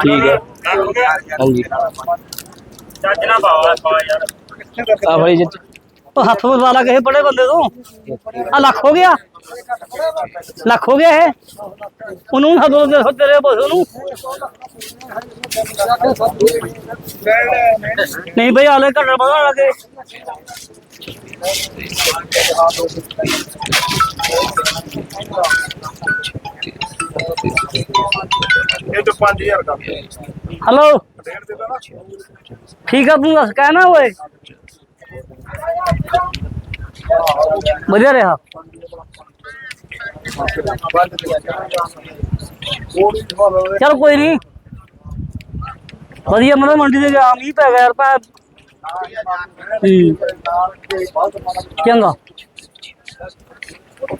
S1: ਠੀਕ ਹੈ। ਹਾਂਜੀ।
S5: ਚੱਜ ਨਾ ਪਾਵਾ ਪਾ ਯਾਰ।
S1: ਆ ਭਾਈ ਜੀ।
S2: ਉਹ ਹੱਥ ਮਰਵਾ ਲਾ ਕਿਸੇ ਬੜੇ ਬੰਦੇ ਤੋਂ ਆ ਲੱਖ ਹੋ ਗਿਆ ਲੱਖ ਹੋ ਗਿਆ ਇਹ ਉਹਨੂੰ ਨਾ ਦੋ ਦੇ ਤੇਰੇ ਬਸ ਨੂੰ ਨਹੀਂ ਬਈ ਹਾਲੇ ਘਟਣ ਵਧਾ ਲੱਗੇ
S7: ਇਹ ਤੋਂ 5000 ਕਰ ਦੇ
S2: ਹਲੋ
S7: ਡੇਢ ਦੇ ਦੇਣਾ
S2: ਠੀਕ ਆ ਤੂੰ ਦੱਸ ਕਹਿਣਾ ਓਏ ਵਧੀਆ ਰਿਹਾ। ਚਲ ਕੋਈ ਨਹੀਂ ਵਧੀਆ, ਮਤਲਬ ਮੰਡੀ ਦੇ ਆਮ ਹੀ ਪੈ ਗਿਆ ਯਾਰ, ਪੈ। ਹੂੰ।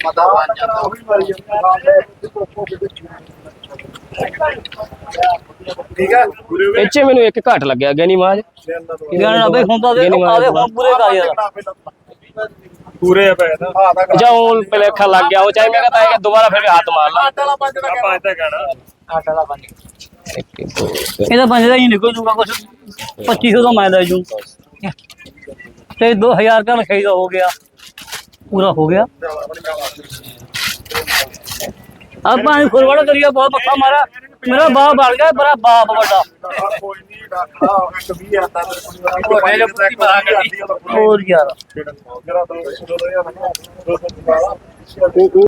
S2: ਚੰਗਾ
S7: ਠੀਕ ਹੈ ਗੁਰੂ
S1: ਇਹ 'ਚ ਮੈਨੂੰ ਇੱਕ ਘੱਟ ਲੱਗਿਆ ਗੈਨੀ ਮਾਜ।
S2: ਗਾਣਾ ਬਈ ਹੁੰਦਾ ਦੇ ਹੁਣ ਪੂਰੇ ਯਾਰ।
S7: ਪੂਰੇ ਆ
S1: ਜਾਂ ਉਹ ਲੱਗ ਗਿਆ ਉਹ ਚਾਹੇ ਮੈਂ ਕਹਤਾ ਹੈ ਕਿ ਦੁਬਾਰਾ ਫਿਰ ਹੱਥ ਮਾਰ ਲਾ।
S7: ਵਾਲਾ ਪੰਜ ਦਾ ਪੰਜ ਦਾ ਕਹਿਣਾ।
S2: ਇਹਦਾ ਪੰਜ। ਦਾ ਹੀ ਨਿਕਲ ਜੂਗਾ ਕੁਛ। 2500 ਦਾ ਮੈਂ ਲੈ ਜੂ। ਤੇ 2000 ਦਾ ਲਖਾਈ ਦਾ ਹੋ ਗਿਆ। ਪੂਰਾ ਹੋ ਗਿਆ ਆਪਾਂ ਇਹ ਫੁਰਵੜ ਕਰੀਆ ਬਹੁਤ ਮੱਥਾ ਮਾਰਾ ਮੇਰਾ ਬਾਪ ਬਣ ਗਿਆ ਬੜਾ ਬਾਪ ਵੱਡਾ
S7: ਕੋਈ ਨਹੀਂ